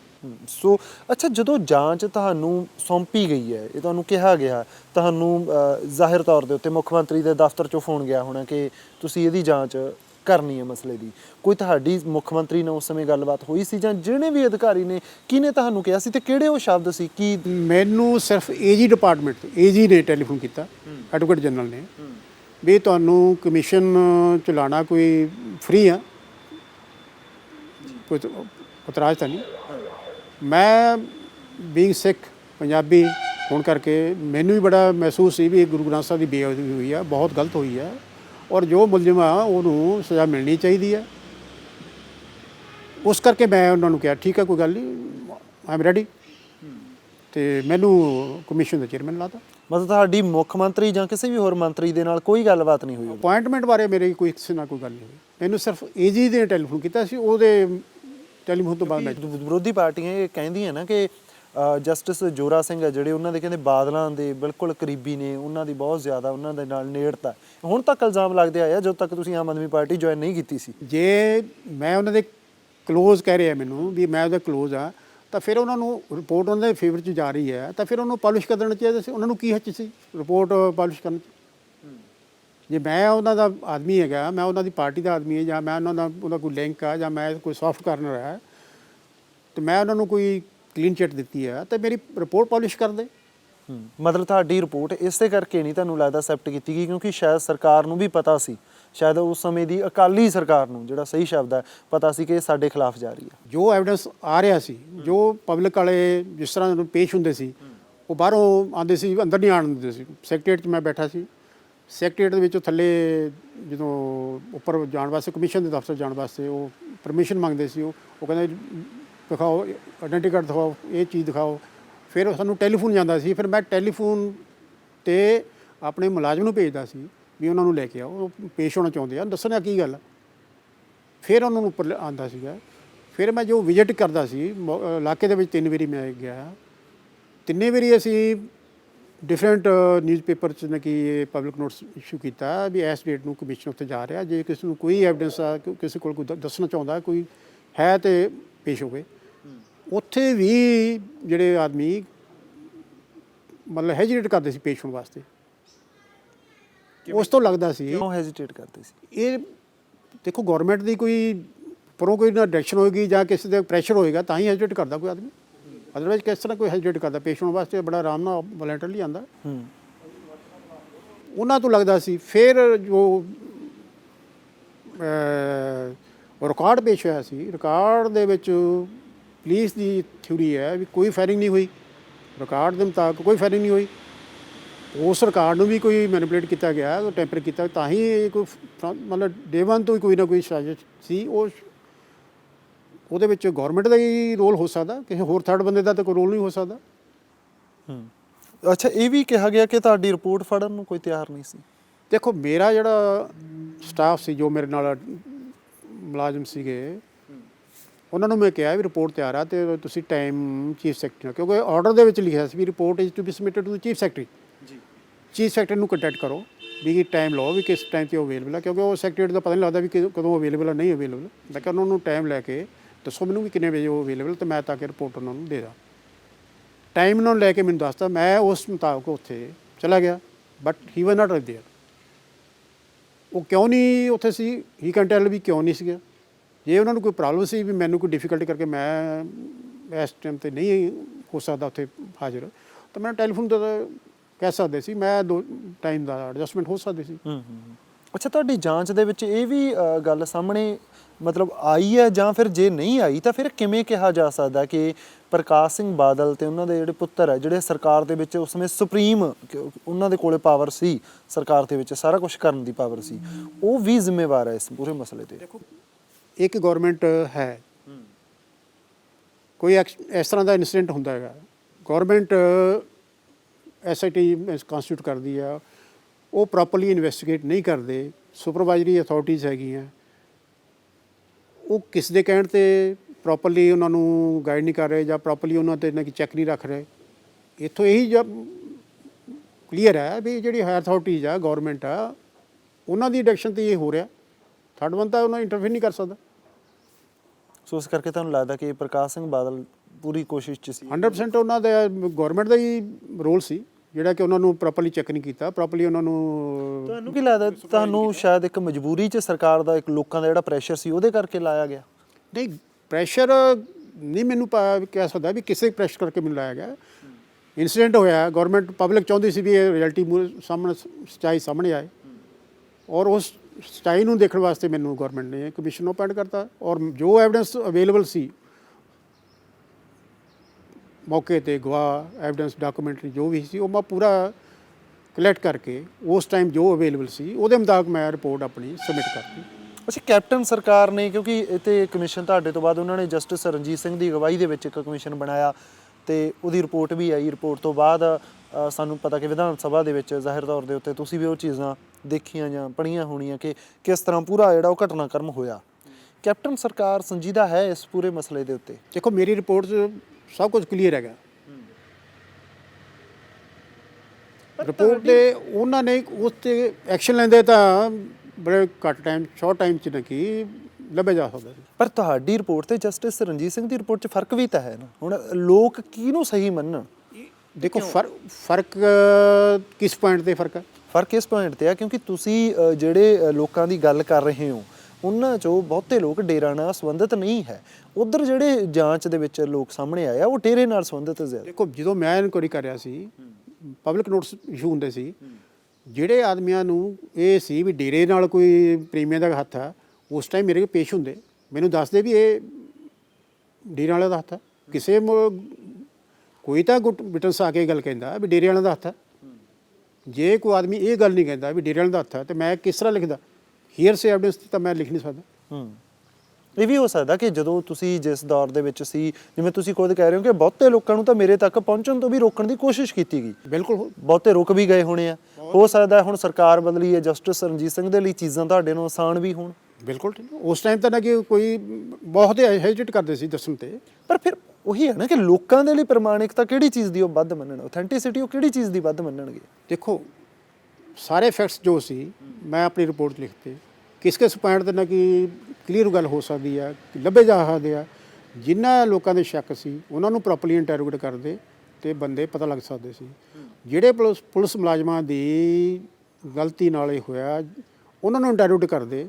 ਸੋ ਅੱਛਾ, ਜਦੋਂ ਜਾਂਚ ਤੁਹਾਨੂੰ ਸੌਂਪੀ ਗਈ ਹੈ, ਇਹ ਤੁਹਾਨੂੰ ਕਿਹਾ ਗਿਆ, ਤੁਹਾਨੂੰ ਜ਼ਾਹਿਰ ਤੌਰ ਦੇ ਉੱਤੇ ਮੁੱਖ ਮੰਤਰੀ ਦੇ ਦਫ਼ਤਰ ਚੋਂ ਫੋਨ ਗਿਆ ਹੋਣਾ ਕਿ ਤੁਸੀਂ ਇਹਦੀ ਜਾਂਚ ਕਰਨੀ ਹੈ ਮਸਲੇ ਦੀ। ਕੋਈ ਤੁਹਾਡੀ ਮੁੱਖ ਮੰਤਰੀ ਨਾਲ ਉਸ ਸਮੇਂ ਗੱਲਬਾਤ ਹੋਈ ਸੀ ਜਾਂ ਜਿਹੜੇ ਵੀ ਅਧਿਕਾਰੀ ਨੇ ਕਿਹਨੇ ਤੁਹਾਨੂੰ ਕਿਹਾ ਸੀ ਤੇ ਕਿਹੜੇ ਉਹ ਸ਼ਬਦ ਸੀ? ਕੀ ਮੈਨੂੰ ਸਿਰਫ ਏਜੀ ਡਿਪਾਰਟਮੈਂਟ ਤੋਂ ਏਜੀ ਨੇ ਟੈਲੀਫੋਨ ਕੀਤਾ ਐਡਵੋਕੇਟ ਜਨਰਲ ਨੇ। ਵੀ ਤੁਹਾਨੂੰ ਕਮਿਸ਼ਨ ਚਲਾਉਣਾ ਕੋਈ ਫ੍ਰੀ ਆ? ਕੋਈ ਤਾਂ ਇਤਰਾਜ਼ ਤਾਂ ਨਹੀਂ? ਮੈਂ ਬੀਇੰਗ ਸਿੱਖ ਪੰਜਾਬੀ ਹੋਣ ਕਰਕੇ ਮੈਨੂੰ ਵੀ ਬੜਾ ਮਹਿਸੂਸ ਸੀ ਵੀ ਇਹ ਗੁਰੂ ਗ੍ਰੰਥ ਸਾਹਿਬ ਦੀ ਬੇਅਦਬੀ ਹੋਈ ਆ ਬਹੁਤ ਗਲਤ ਹੋਈ ਆ। ਔਰ ਜੋ ਮੁਲਜ਼ਮ ਆ ਉਹਨੂੰ ਸਜ਼ਾ ਮਿਲਣੀ ਚਾਹੀਦੀ ਆ ਉਸ ਕਰਕੇ ਮੈਂ ਉਹਨਾਂ ਨੂੰ ਕਿਹਾ ਠੀਕ ਹੈ ਕੋਈ ਗੱਲ ਨਹੀਂ ਆਈ ਐਮ ਰੈਡੀ ਤੇ ਮੈਨੂੰ ਕਮਿਸ਼ਨ ਦਾ ਚੇਅਰਮੈਨ ਲਾਤਾ। ਮਤਲਬ ਤੁਹਾਡੀ ਮੁੱਖ ਮੰਤਰੀ ਜਾਂ ਕਿਸੇ ਵੀ ਹੋਰ ਮੰਤਰੀ ਦੇ ਨਾਲ ਕੋਈ ਗੱਲਬਾਤ ਨਹੀਂ ਹੋਈ? ਅਪਾਇੰਟਮੈਂਟ ਬਾਰੇ ਮੇਰੇ ਕੋਈ ਕਿਸੇ ਨਾਲ ਕੋਈ ਗੱਲ ਨਹੀਂ ਹੋਈ। ਮੈਨੂੰ ਸਿਰਫ ਏਜੀ ਦੇ ਟੈਲੀਫੋਨ ਕੀਤਾ ਸੀ ਉਹਦੇ ਟੈਲੀਫੋਨ ਤੋਂ ਬਾਅਦ ਮੈਂ ਵਿਰੋਧੀ ਪਾਰਟੀਆਂ ਇਹ ਕਹਿੰਦੀਆਂ ਨਾ ਕਿ ਜਸਟਿਸ ਜੋਰਾ ਸਿੰਘ ਹੈ ਜਿਹੜੇ ਉਹਨਾਂ ਦੇ ਕਹਿੰਦੇ ਬਾਦਲਾਂ ਦੇ ਬਿਲਕੁਲ ਕਰੀਬੀ ਨੇ, ਉਹਨਾਂ ਦੀ ਬਹੁਤ ਜ਼ਿਆਦਾ ਉਹਨਾਂ ਦੇ ਨਾਲ ਨੇੜਤਾ ਹੁਣ ਤੱਕ ਇਲਜ਼ਾਮ ਲੱਗਦੇ ਆਇਆ ਜਦੋਂ ਤੱਕ ਤੁਸੀਂ ਆਮ ਆਦਮੀ ਪਾਰਟੀ ਜੁਆਇਨ ਨਹੀਂ ਕੀਤੀ ਸੀ। ਜੇ ਮੈਂ ਉਹਨਾਂ ਦੇ ਕਲੋਜ਼ ਕਹਿ ਰਿਹਾ ਮੈਨੂੰ ਵੀ ਮੈਂ ਉਹਦੇ ਕਲੋਜ਼ ਆ, ਤਾਂ ਫਿਰ ਉਹਨਾਂ ਨੂੰ ਰਿਪੋਰਟ ਉਹਨਾਂ ਦੇ ਫੇਵਰ 'ਚ ਜਾ ਰਹੀ ਹੈ, ਤਾਂ ਫਿਰ ਉਹਨੂੰ ਪਬਲਿਸ਼ ਕਰਨ ਚਾਹੀਦਾ ਸੀ, ਉਹਨਾਂ ਨੂੰ ਕੀ ਹੱਚ ਸੀ? ਰਿਪੋਰਟ ਪਬਲਿਸ਼ ਕਰਨ ਜੇ ਮੈਂ ਉਹਨਾਂ ਦਾ ਆਦਮੀ ਹੈਗਾ, ਮੈਂ ਉਹਨਾਂ ਦੀ ਪਾਰਟੀ ਦਾ ਆਦਮੀ ਹੈ, ਜਾਂ ਮੈਂ ਉਹਨਾਂ ਦਾ ਉਹਦਾ ਕੋਈ ਲਿੰਕ ਆ, ਜਾਂ ਮੈਂ ਕੋਈ ਸੌਫਟ ਕਾਰਨਰ ਹੈ ਤੇ ਮੈਂ ਉਹਨਾਂ ਨੂੰ ਕੋਈ ਕਲੀਨ ਚਿੱਟ ਦਿੱਤੀ ਹੈ ਤਾਂ ਮੇਰੀ ਰਿਪੋਰਟ ਪਬਲਿਸ਼ ਕਰ ਦੇ। ਮਤਲਬ ਤੁਹਾਡੀ ਰਿਪੋਰਟ ਇਸੇ ਕਰਕੇ ਨਹੀਂ ਤੁਹਾਨੂੰ ਲੱਗਦਾ ਐਕਸੈਪਟ ਕੀਤੀ ਗਈ ਕਿਉਂਕਿ ਸ਼ਾਇਦ ਸਰਕਾਰ ਨੂੰ ਵੀ ਪਤਾ ਸੀ। ਸ਼ਾਇਦ ਉਸ ਸਮੇਂ ਦੀ ਅਕਾਲੀ ਸਰਕਾਰ ਨੂੰ ਜਿਹੜਾ ਸਹੀ ਸ਼ਬਦ ਹੈ ਪਤਾ ਸੀ ਕਿ ਇਹ ਸਾਡੇ ਖਿਲਾਫ ਜਾ ਰਹੀ ਹੈ। ਜੋ ਐਵੀਡੈਂਸ ਆ ਰਿਹਾ ਸੀ ਜੋ ਪਬਲਿਕ ਵਾਲੇ ਜਿਸ ਤਰ੍ਹਾਂ ਨੂੰ ਪੇਸ਼ ਹੁੰਦੇ ਸੀ ਉਹ ਬਾਹਰੋਂ ਆਉਂਦੇ ਸੀ ਅੰਦਰ ਨਹੀਂ ਆਉਣ ਦਿੰਦੇ ਸੀ। ਸੈਕਟਰੀਏਟ 'ਚ ਮੈਂ ਬੈਠਾ ਸੀ। ਸੈਕਟਰੀਏਟ ਦੇ ਵਿੱਚੋਂ ਥੱਲੇ ਜਦੋਂ ਉੱਪਰ ਜਾਣ ਵਾਸਤੇ ਕਮਿਸ਼ਨ ਦੇ ਦਫ਼ਤਰ ਜਾਣ ਵਾਸਤੇ ਉਹ ਪਰਮਿਸ਼ਨ ਮੰਗਦੇ ਸੀ ਉਹ ਉਹ ਕਹਿੰਦੇ ਦਿਖਾਓ ਆਇਡੈਂਟੀ ਕਾਰਡ ਦਿਖਾਓ, ਇਹ ਚੀਜ਼ ਦਿਖਾਓ। ਫਿਰ ਉਹ ਸਾਨੂੰ ਟੈਲੀਫੋਨ ਜਾਂਦਾ ਸੀ। ਫਿਰ ਮੈਂ ਟੈਲੀਫੋਨ ਤੇ ਆਪਣੇ ਮੁਲਾਜ਼ਮ ਨੂੰ ਭੇਜਦਾ ਸੀ ਵੀ ਉਹਨਾਂ ਨੂੰ ਲੈ ਕੇ ਆਓ। ਉਹ ਪੇਸ਼ ਹੋਣਾ ਚਾਹੁੰਦੇ ਆ, ਦੱਸਣਾ ਕੀ ਗੱਲ ਫਿਰ ਉਹਨਾਂ ਨੂੰ ਉੱਪਰ ਆਂਦਾ ਸੀਗਾ। ਫਿਰ ਮੈਂ ਜੋ ਵਿਜ਼ਿਟ ਕਰਦਾ ਸੀ, ਮੌ- ਇਲਾਕੇ ਦੇ ਵਿੱਚ ਤਿੰਨ ਵਾਰੀ ਮੈਂ ਗਿਆ। ਤਿੰਨੇ ਵਾਰੀ ਅਸੀਂ ਡਿਫਰੈਂਟ ਨਿਊਜ਼ਪੇਪਰ 'ਚ ਨਾ ਕਿ ਪਬਲਿਕ ਨੋਟਿਸ ਇਸ਼ੂ ਕੀਤਾ ਵੀ ਇਸ ਡੇਟ ਨੂੰ ਕਮਿਸ਼ਨ ਉੱਤੇ ਜਾ ਰਿਹਾ। ਜੇ ਕਿਸੇ ਨੂੰ ਕੋਈ ਐਵੀਡੈਂਸ ਆ ਕਿਸੇ ਕੋਲ ਕੋਈ ਦ- ਦੱਸਣਾ ਚਾਹੁੰਦਾ, ਕੋਈ ਹੈ ਤੇ ਪੇਸ਼ ਹੋਵੇ। ਉੱਥੇ ਵੀ ਜਿਹੜੇ ਆਦਮੀ ਮਤਲਬ ਹੈਜੀਟੇਟ ਕਰਦੇ ਸੀ ਪੇਸ਼ ਹੋਣ ਵਾਸਤੇ। ਉਸ ਤੋਂ ਲੱਗਦਾ ਸੀ ਕਿਉਂ ਹੈਜ਼ਿਟੇਟ ਕਰਦੇ ਸੀ? ਇਹ ਦੇਖੋ ਗਵਰਨਮੈਂਟ ਦੀ ਕੋਈ ਪਰੋਂ ਕੋਈ ਨਾ ਡਾਇਰੈਕਸ਼ਨ ਹੋਏਗੀ ਜਾਂ ਕਿਸੇ ਦੇ ਪ੍ਰੈਸ਼ਰ ਹੋਏਗਾ ਤਾਂ ਹੀ ਹੈਜਿਟੇਟ ਕਰਦਾ ਕੋਈ ਆਦਮੀ। ਅਦਰਵਾਈਜ਼ ਕਿਸ ਤਰ੍ਹਾਂ ਕੋਈ ਹੈਜਿਟੇਟ ਕਰਦਾ? ਪੇਸ਼ ਹੋਣ ਵਾਸਤੇ ਬੜਾ ਆਰਾਮ ਨਾਲ ਵਲੰਟਰਲੀ ਆਂਦਾ। ਉਹਨਾਂ ਤੋਂ ਲੱਗਦਾ ਸੀ। ਫਿਰ ਜੋ ਰਿਕਾਰਡ ਪੇਸ਼ ਹੋਇਆ ਸੀ। ਰਿਕਾਰਡ ਦੇ ਵਿੱਚ ਪੁਲਿਸ ਦੀ ਥਿਊਰੀ ਹੈ ਵੀ ਕੋਈ ਫਾਇਰਿੰਗ ਨਹੀਂ ਹੋਈ। ਰਿਕਾਰਡ ਦੇ ਮੁਤਾਬਕ ਕੋਈ ਫਾਇਰਿੰਗ ਨਹੀਂ ਹੋਈ। ਉਹ ਸਰਕਾਰ ਨੂੰ ਵੀ ਕੋਈ ਮੈਨੀਪੂਲੇਟ ਕੀਤਾ ਗਿਆ ਉਹ ਟੈਂਪਰ ਕੀਤਾ ਤਾਂ ਹੀ ਕੋਈ ਮਤਲਬ ਡੇ ਵਨ ਤੋਂ ਹੀ ਕੋਈ ਨਾ ਕੋਈ ਸਾਜ਼ਿਸ਼ ਸੀ। ਉਹ ਉਹਦੇ ਵਿੱਚ ਗਵਰਨਮੈਂਟ ਦਾ ਹੀ ਰੋਲ ਹੋ ਸਕਦਾ ਕਿਸੇ ਹੋਰ ਥਰਡ ਬੰਦੇ ਦਾ ਤਾਂ ਕੋਈ ਰੋਲ ਨਹੀਂ ਹੋ ਸਕਦਾ। ਹੂੰ। ਅੱਛਾ ਇਹ ਵੀ ਕਿਹਾ ਗਿਆ ਕਿ ਤੁਹਾਡੀ ਰਿਪੋਰਟ ਫੜਨ ਨੂੰ ਕੋਈ ਤਿਆਰ ਨਹੀਂ ਸੀ। ਦੇਖੋ ਮੇਰਾ ਜਿਹੜਾ ਸਟਾਫ ਸੀ ਜੋ ਮੇਰੇ ਨਾਲ ਮੁਲਾਜ਼ਮ ਸੀਗੇ ਉਹਨਾਂ ਨੂੰ ਮੈਂ ਕਿਹਾ ਵੀ ਰਿਪੋਰਟ ਤਿਆਰ ਆ ਤੇ ਤੁਸੀਂ ਟਾਈਮ ਚੀਫ ਸੈਕਟਰੀ ਨਾਲ ਕਿਉਂਕਿ ਆਰਡਰ ਦੇ ਵਿੱਚ ਲਿਖਿਆ ਸੀ ਵੀ report is to be submitted to chief secretary ji. Chief secretary ਨੂੰ ਕੰਟੈਕਟ ਕਰੋ ਵੀ ਟਾਈਮ ਲਓ ਵੀ ਕਿਸ ਟਾਈਮ ਤੇ ਉਹ ਅਵੇਲੇਬਲ ਹੈ ਕਿਉਂਕਿ ਉਹ ਸੈਕਟਰੀ ਦਾ ਪਤਾ ਨਹੀਂ ਲੱਗਦਾ ਵੀ ਕਦੋਂ ਅਵੇਲੇਬਲ ਹੈ ਨਹੀਂ ਅਵੇਲੇਬਲ ਮੈਂ ਕਿਹਾ ਉਹਨਾਂ ਨੂੰ ਟਾਈਮ ਲੈ ਕੇ ਦੱਸੋ ਮੈਨੂੰ ਵੀ ਕਿੰਨੇ ਵਜੇ ਉਹ ਅਵੇਲੇਬਲ ਤੇ ਮੈਂ ਤਾਂ ਕਿ ਰਿਪੋਰਟ ਉਹਨਾਂ ਨੂੰ ਦੇ ਦਾਂ। ਟਾਈਮ ਉਹਨਾਂ ਨੂੰ ਲੈ ਕੇ ਮੈਨੂੰ ਦੱਸਤਾ ਮੈਂ ਉਸ ਮੁਤਾਬਕ ਉੱਥੇ ਚਲਾ ਗਿਆ but he was not there ਉਹ ਕਿਉਂ ਨਹੀਂ ਉੱਥੇ ਸੀ? ਹੀ ਕੈਨ ਟੈਲ ਵੀ ਕਿਉਂ ਨਹੀਂ ਸੀਗਾ। ਜੇ ਉਹਨਾਂ ਨੂੰ ਕੋਈ ਪ੍ਰੋਬਲਮ ਸੀ ਵੀ ਮੈਨੂੰ ਕੋਈ ਡਿਫਿਕਲਟੀ ਕਰਕੇ ਮੈਂ ਇਸ ਟਾਈਮ ਤੇ ਨਹੀਂ ਹੋ ਸਕਦਾ ਉੱਥੇ ਹਾਜ਼ਰ ਤਾਂ ਮੈਂ ਟੈਲੀਫੋਨ ਤੇ ਕਹਿ ਸਕਦੇ ਸੀ ਮੈਂ ਦੋ ਟਾਈਮ ਦਾ ਐਡਜਸਟਮੈਂਟ ਹੋ ਸਕਦੀ ਸੀ। ਹੂੰ ਹੂੰ ਅੱਛਾ ਤੁਹਾਡੀ ਜਾਂਚ ਦੇ ਵਿੱਚ ਇਹ ਵੀ ਗੱਲ ਸਾਹਮਣੇ ਮਤਲਬ ਆਈ ਹੈ ਜਾਂ ਫਿਰ ਜੇ ਨਹੀਂ ਆਈ ਤਾਂ ਫਿਰ ਕਿਵੇਂ ਕਿਹਾ ਜਾ ਸਕਦਾ ਕਿ ਪ੍ਰਕਾਸ਼ ਸਿੰਘ ਬਾਦਲ ਤੇ ਉਹਨਾਂ ਦੇ ਜਿਹੜੇ ਪੁੱਤਰ ਹੈ ਜਿਹੜੇ ਸਰਕਾਰ ਦੇ ਵਿੱਚ ਉਸ ਸਮੇਂ ਸੁਪਰੀਮ ਉਹਨਾਂ ਦੇ ਕੋਲੇ ਪਾਵਰ ਸੀ ਸਰਕਾਰ ਦੇ ਵਿੱਚ ਸਾਰਾ ਕੁਝ ਕਰਨ ਦੀ ਪਾਵਰ ਸੀ ਉਹ ਵੀ ਜ਼ਿੰਮੇਵਾਰ ਹੈ ਇਸ ਪੂਰੇ ਮਸਲੇ ਤੇ? ਇੱਕ ਗਵਰਨਮੈਂਟ ਹੈ। ਕੋਈ ਐਕਸ- ਇਸ ਤਰ੍ਹਾਂ ਦਾ ਇਨਸੀਡੈਂਟ ਹੁੰਦਾ ਹੈਗਾ। ਗਵਰਨਮੈਂਟ ਐਸਆਈਟੀ ਕਨਸਟੀਟਿਊਟ ਕਰਦੀ ਆ। ਉਹ ਪ੍ਰੋਪਰਲੀ ਇਨਵੈਸਟੀਗੇਟ ਨਹੀਂ ਕਰਦੇ। ਸੁਪਰਵਾਈਜ਼ਰੀ ਅਥਾਰਟੀਜ਼ ਹੈਗੀਆਂ। ਉਹ ਕਿਸ ਦੇ ਕਹਿਣ ਤੇ ਪ੍ਰੋਪਰਲੀ ਉਹਨਾਂ ਨੂੰ ਗਾਈਡ ਨਹੀਂ ਕਰ ਰਹੇ ਜਾਂ ਪ੍ਰੋਪਰਲੀ ਉਹਨਾਂ ਤੇ ਨਾ ਕਿ ਚੈੱਕ ਨਹੀਂ ਰੱਖ ਰਹੇ? ਇੱਥੋਂ ਇਹੀ ਜਬ ਕਲੀਅਰ ਹੈ ਵੀ ਜਿਹੜੀ ਹਾਇਰ ਅਥਾਰਟੀਜ਼ ਆ ਗਵਰਨਮੈਂਟ ਆ, ਉਹਨਾਂ ਦੀ ਡਾਇਰੈਕਸ਼ਨ ਤੇ ਇਹ ਹੋ ਰਿਹਾ। ਥਰਡ ਬੰਦਾ ਉਹਨਾਂ ਇੰਟਰਫੇਅਰ ਨਹੀਂ ਕਰ ਸਕਦਾ। ਸੋ ਇਸ ਕਰਕੇ ਤੁਹਾਨੂੰ ਲੱਗਦਾ ਕਿ ਪ੍ਰਕਾਸ਼ ਸਿੰਘ ਬਾਦਲ ਪੂਰੀ ਕੋਸ਼ਿਸ਼ 'ਚ ਸੀ। 100% ਉਹਨਾਂ ਦਾ ਗਵਰਨਮੈਂਟ ਦਾ ਹੀ ਰੋਲ ਸੀ ਜਿਹੜਾ ਕਿ ਉਹਨਾਂ ਨੂੰ ਪ੍ਰੋਪਰਲੀ ਚੈੱਕ ਨਹੀਂ ਕੀਤਾ ਪ੍ਰੋਪਰਲੀ ਉਹਨਾਂ ਨੂੰ ਤੁਹਾਨੂੰ ਕੀ ਲੱਗਦਾ? ਤੁਹਾਨੂੰ ਸ਼ਾਇਦ ਇੱਕ ਮਜਬੂਰੀ 'ਚ ਸਰਕਾਰ ਦਾ ਇੱਕ ਲੋਕਾਂ ਦਾ ਜਿਹੜਾ ਪ੍ਰੈਸ਼ਰ ਸੀ ਉਹਦੇ ਕਰਕੇ ਲਾਇਆ ਗਿਆ? ਨਹੀਂ ਪ੍ਰੈਸ਼ਰ ਨਹੀਂ ਮੈਨੂੰ ਕਹਿ ਸਕਦਾ ਵੀ ਕਿਸੇ ਪ੍ਰੈਸ਼ਰ ਕਰਕੇ ਮੈਨੂੰ ਲਾਇਆ ਗਿਆ। ਇਨਸੀਡੈਂਟ ਹੋਇਆ ਗਵਰਨਮੈਂਟ ਪਬਲਿਕ ਚਾਹੁੰਦੀ ਸੀ ਵੀ ਇਹ ਰਿਐਲਿਟੀ ਸਾਹਮਣੇ ਸਚਾਈ ਸਾਹਮਣੇ ਆਏ। ਔਰ ਉਸ ਸਚਾਈ ਨੂੰ ਦੇਖਣ ਵਾਸਤੇ ਮੈਨੂੰ ਗਵਰਨਮੈਂਟ ਨੇ ਕਮਿਸ਼ਨ ਅਪਾਇੰਟ ਕਰਤਾ ਔਰ ਜੋ ਐਵੀਡੈਂਸ ਅਵੇਲੇਬਲ ਸੀ, ਮੌਕੇ ਤੇ ਗਵਾਹ ਐਵੀਡੈਂਸ ਡਾਕੂਮੈਂਟਰੀ ਜੋ ਵੀ ਸੀ, ਉਹ ਮੈਂ ਪੂਰਾ ਕਲੈਕਟ ਕਰਕੇ ਉਸ ਟਾਈਮ ਜੋ ਅਵੇਲੇਬਲ ਸੀ, ਉਹਦੇ ਮੁਤਾਬਕ ਮੈਂ ਰਿਪੋਰਟ ਆਪਣੀ ਸਬਮਿਟ ਕਰਤੀ। ਅੱਛਾ, ਕੈਪਟਨ ਸਰਕਾਰ ਨੇ, ਕਿਉਂਕਿ ਇਤੇ ਕਮਿਸ਼ਨ ਤੁਹਾਡੇ ਤੋਂ ਬਾਅਦ ਉਹਨਾਂ ਨੇ ਜਸਟਿਸ ਰਣਜੀਤ ਸਿੰਘ ਦੀ ਅਗਵਾਈ ਦੇ ਵਿੱਚ ਇੱਕ ਕਮਿਸ਼ਨ ਬਣਾਇਆ ਤੇ ਉਹਦੀ ਰਿਪੋਰਟ ਵੀ ਆਈ। ਰਿਪੋਰਟ ਤੋਂ ਬਾਅਦ ਸਾਨੂੰ ਪਤਾ ਕਿ ਵਿਧਾਨ ਸਭਾ ਦੇ ਵਿੱਚ ਜ਼ਾਹਿਰ ਤੌਰ ਦੇ ਉੱਤੇ ਤੁਸੀਂ ਵੀ ਉਹ ਚੀਜ਼ਾਂ ਦੇਖੀਆਂ ਜਾਂ ਪੜ੍ਹੀਆਂ ਹੋਣੀਆਂ ਕਿ ਕਿਸ ਤਰ੍ਹਾਂ ਪੂਰਾ ਜਿਹੜਾ ਉਹ ਘਟਨਾਕ੍ਰਮ ਹੋਇਆ। ਕੈਪਟਨ ਸਰਕਾਰ ਸੰਜੀਦਾ ਹੈ ਇਸ ਪੂਰੇ ਮਸਲੇ ਦੇ ਉੱਤੇ? ਦੇਖੋ ਮੇਰੀ ਰਿਪੋਰਟ 'ਚ ਸਭ ਕੁਝ ਕਲੀਅਰ ਹੈਗਾ। ਰਿਪੋਰਟ ਦੇ ਉਹਨਾਂ ਨੇ ਉਸ ਤੇ ਐਕਸ਼ਨ ਲੈਂਦੇ ਤਾਂ ਬੜੇ ਘੱਟ ਟਾਈਮ ਸ਼ਾਰਟ ਟਾਈਮ 'ਚ ਨਾ ਕੀ ਲੱਭਿਆ ਜਾ ਸਕਦਾ ਸੀ। ਪਰ ਤੁਹਾਡੀ ਰਿਪੋਰਟ ਤੇ ਜਸਟਿਸ ਰਣਜੀਤ ਸਿੰਘ ਦੀ ਰਿਪੋਰਟ 'ਚ ਫ਼ਰਕ ਵੀ ਤਾਂ ਹੈ ਨਾ। ਹੁਣ ਲੋਕ ਕਿਹਨੂੰ ਸਹੀ ਮੰਨਣ? ਦੇਖੋ ਫਰ- ਫ਼ਰਕ ਕਿਸ ਪੁਆਇੰਟ ਤੇ ਫ਼ਰਕ ਹੈ? ਫ਼ਰਕ ਇਸ ਪੁਆਇੰਟ ਤੇ ਆ ਕਿਉਂਕਿ ਤੁਸੀਂ ਜਿਹੜੇ ਲੋਕਾਂ ਦੀ ਗੱਲ ਕਰ ਰਹੇ ਹੋ, ਉਹਨਾਂ ਚੋਂ ਬਹੁਤੇ ਲੋਕ ਡੇਰਾ ਨਾਲ ਸੰਬੰਧਿਤ ਨਹੀਂ ਹੈ। ਉਧਰ ਜਿਹੜੇ ਜਾਂਚ ਦੇ ਵਿੱਚ ਲੋਕ ਸਾਹਮਣੇ ਆਏ ਆ, ਉਹ ਡੇਰੇ ਨਾਲ ਸੰਬੰਧਿਤ ਜ਼ਿਆਦਾ। ਦੇਖੋ, ਜਦੋਂ ਮੈਂ ਇਨਕੁਆਰੀ ਕਰ ਰਿਹਾ ਸੀ ਪਬਲਿਕ ਨੋਟਿਸ ਇਸ਼ੂ ਹੁੰਦੇ ਸੀ, ਜਿਹੜੇ ਆਦਮੀਆਂ ਨੂੰ ਇਹ ਸੀ ਵੀ ਡੇਰੇ ਨਾਲ ਕੋਈ ਪ੍ਰੀਮੀਅਮ ਦਾ ਹੱਥ ਆ, ਉਸ ਟਾਈਮ ਮੇਰੇ ਕੋਲ ਪੇਸ਼ ਹੁੰਦੇ। ਮੈਨੂੰ ਦੱਸਦੇ ਵੀ ਇਹ ਡੇਰੇ ਵਾਲੇ ਦਾ ਹੱਥ ਆ। ਕਿਸੇ ਮ- ਕੋਈ ਤਾਂ ਗੁੱਟ ਵਿਟਨਸ ਆ ਕੇ ਗੱਲ ਕਹਿੰਦਾ ਵੀ ਡੇਰੇ ਵਾਲਿਆਂ ਦਾ ਹੱਥ ਆ। ਜੇ ਕੋਈ ਆਦਮੀ ਇਹ ਗੱਲ ਨਹੀਂ ਕਹਿੰਦਾ ਵੀ ਡੇਰੇ ਵਾਲਿਆਂ ਦਾ ਹੱਥ ਤੇ ਮੈਂ ਕਿਸ ਤਰ੍ਹਾਂ ਲਿਖਦਾ? ਹੀਅਰ ਸੇ ਐਵੀਡੈਂਸ ਤਾਂ ਮੈਂ ਲਿਖ ਨਹੀਂ ਸਕਦਾ। ਹੂੰ। ਇਹ ਵੀ ਹੋ ਸਕਦਾ ਕਿ ਜਦੋਂ ਤੁਸੀਂ ਜਿਸ ਦੌਰ ਦੇ ਵਿੱਚ ਸੀ ਜਿਵੇਂ ਤੁਸੀਂ ਖੁਦ ਕਹਿ ਰਹੇ ਹੋ ਕਿ ਬਹੁਤੇ ਲੋਕਾਂ ਨੂੰ ਤਾਂ ਮੇਰੇ ਤੱਕ ਪਹੁੰਚਣ ਤੋਂ ਵੀ ਰੋਕਣ ਦੀ ਕੋਸ਼ਿਸ਼ ਕੀਤੀ ਗਈ। ਬਿਲਕੁਲ ਬਹੁਤੇ ਰੁਕ ਵੀ ਗਏ ਹੋਣੇ ਆ। ਹੋ ਸਕਦਾ ਹੁਣ ਸਰਕਾਰ ਬਦਲੀ ਹੈ ਜਸਟਿਸ ਰਣਜੀਤ ਸਿੰਘ ਦੇ ਲਈ ਚੀਜ਼ਾਂ ਤੁਹਾਡੇ ਨੂੰ ਆਸਾਨ ਵੀ ਹੋਣ। ਬਿਲਕੁਲ। ਉਸ ਟਾਈਮ ਤਾਂ ਨਾ ਕਿ ਕੋਈ ਬਹੁਤ ਹੈਜਿਟ ਕਰਦੇ ਸੀ ਦੱਸਣ ਤੇ। ਪਰ ਫਿਰ ਉਹੀ ਹੈ ਨਾ ਕਿ ਲੋਕਾਂ ਦੇ ਲਈ ਪ੍ਰਮਾਣਿਕਤਾ ਕਿਹੜੀ ਚੀਜ਼ ਦੀ ਉਹ ਵੱਧ ਮੰਨਣ ਆਥੈਂਟਿਸਿਟੀ ਉਹ ਕਿਹੜੀ ਚੀਜ਼ ਦੀ ਵੱਧ ਮੰਨਣਗੇ? ਦੇਖੋ, ਸਾਰੇ ਫੈਕਟਸ ਜੋ ਸੀ, ਮੈਂ ਆਪਣੀ ਰਿਪੋਰਟ 'ਚ ਲਿਖਤੇ। ਕਿਸ ਕਿਸ ਪੁਆਇੰਟ ਤੇ ਨਾ ਕਿ ਕਲੀਅਰ ਗੱਲ ਹੋ ਸਕਦੀ ਆ, ਕਿ ਲੱਭੇ ਜਾ ਸਕਦੇ ਆ। ਜਿਨ੍ਹਾਂ ਲੋਕਾਂ ਦੇ ਸ਼ੱਕ ਸੀ, ਉਹਨਾਂ ਨੂੰ ਪ੍ਰੋਪਰਲੀ ਇੰਟਰੋਗੇਟ ਕਰਦੇ ਤੇ ਬੰਦੇ ਪਤਾ ਲੱਗ ਸਕਦੇ ਸੀ। ਜਿਹੜੇ ਪੁਲਿਸ ਪੁਲਿਸ ਮੁਲਾਜ਼ਮਾਂ ਦੀ ਗਲਤੀ ਨਾਲ ਇਹ ਹੋਇਆ, ਉਹਨਾਂ ਨੂੰ ਇੰਟਰੋਗੇਟ ਕਰਦੇ,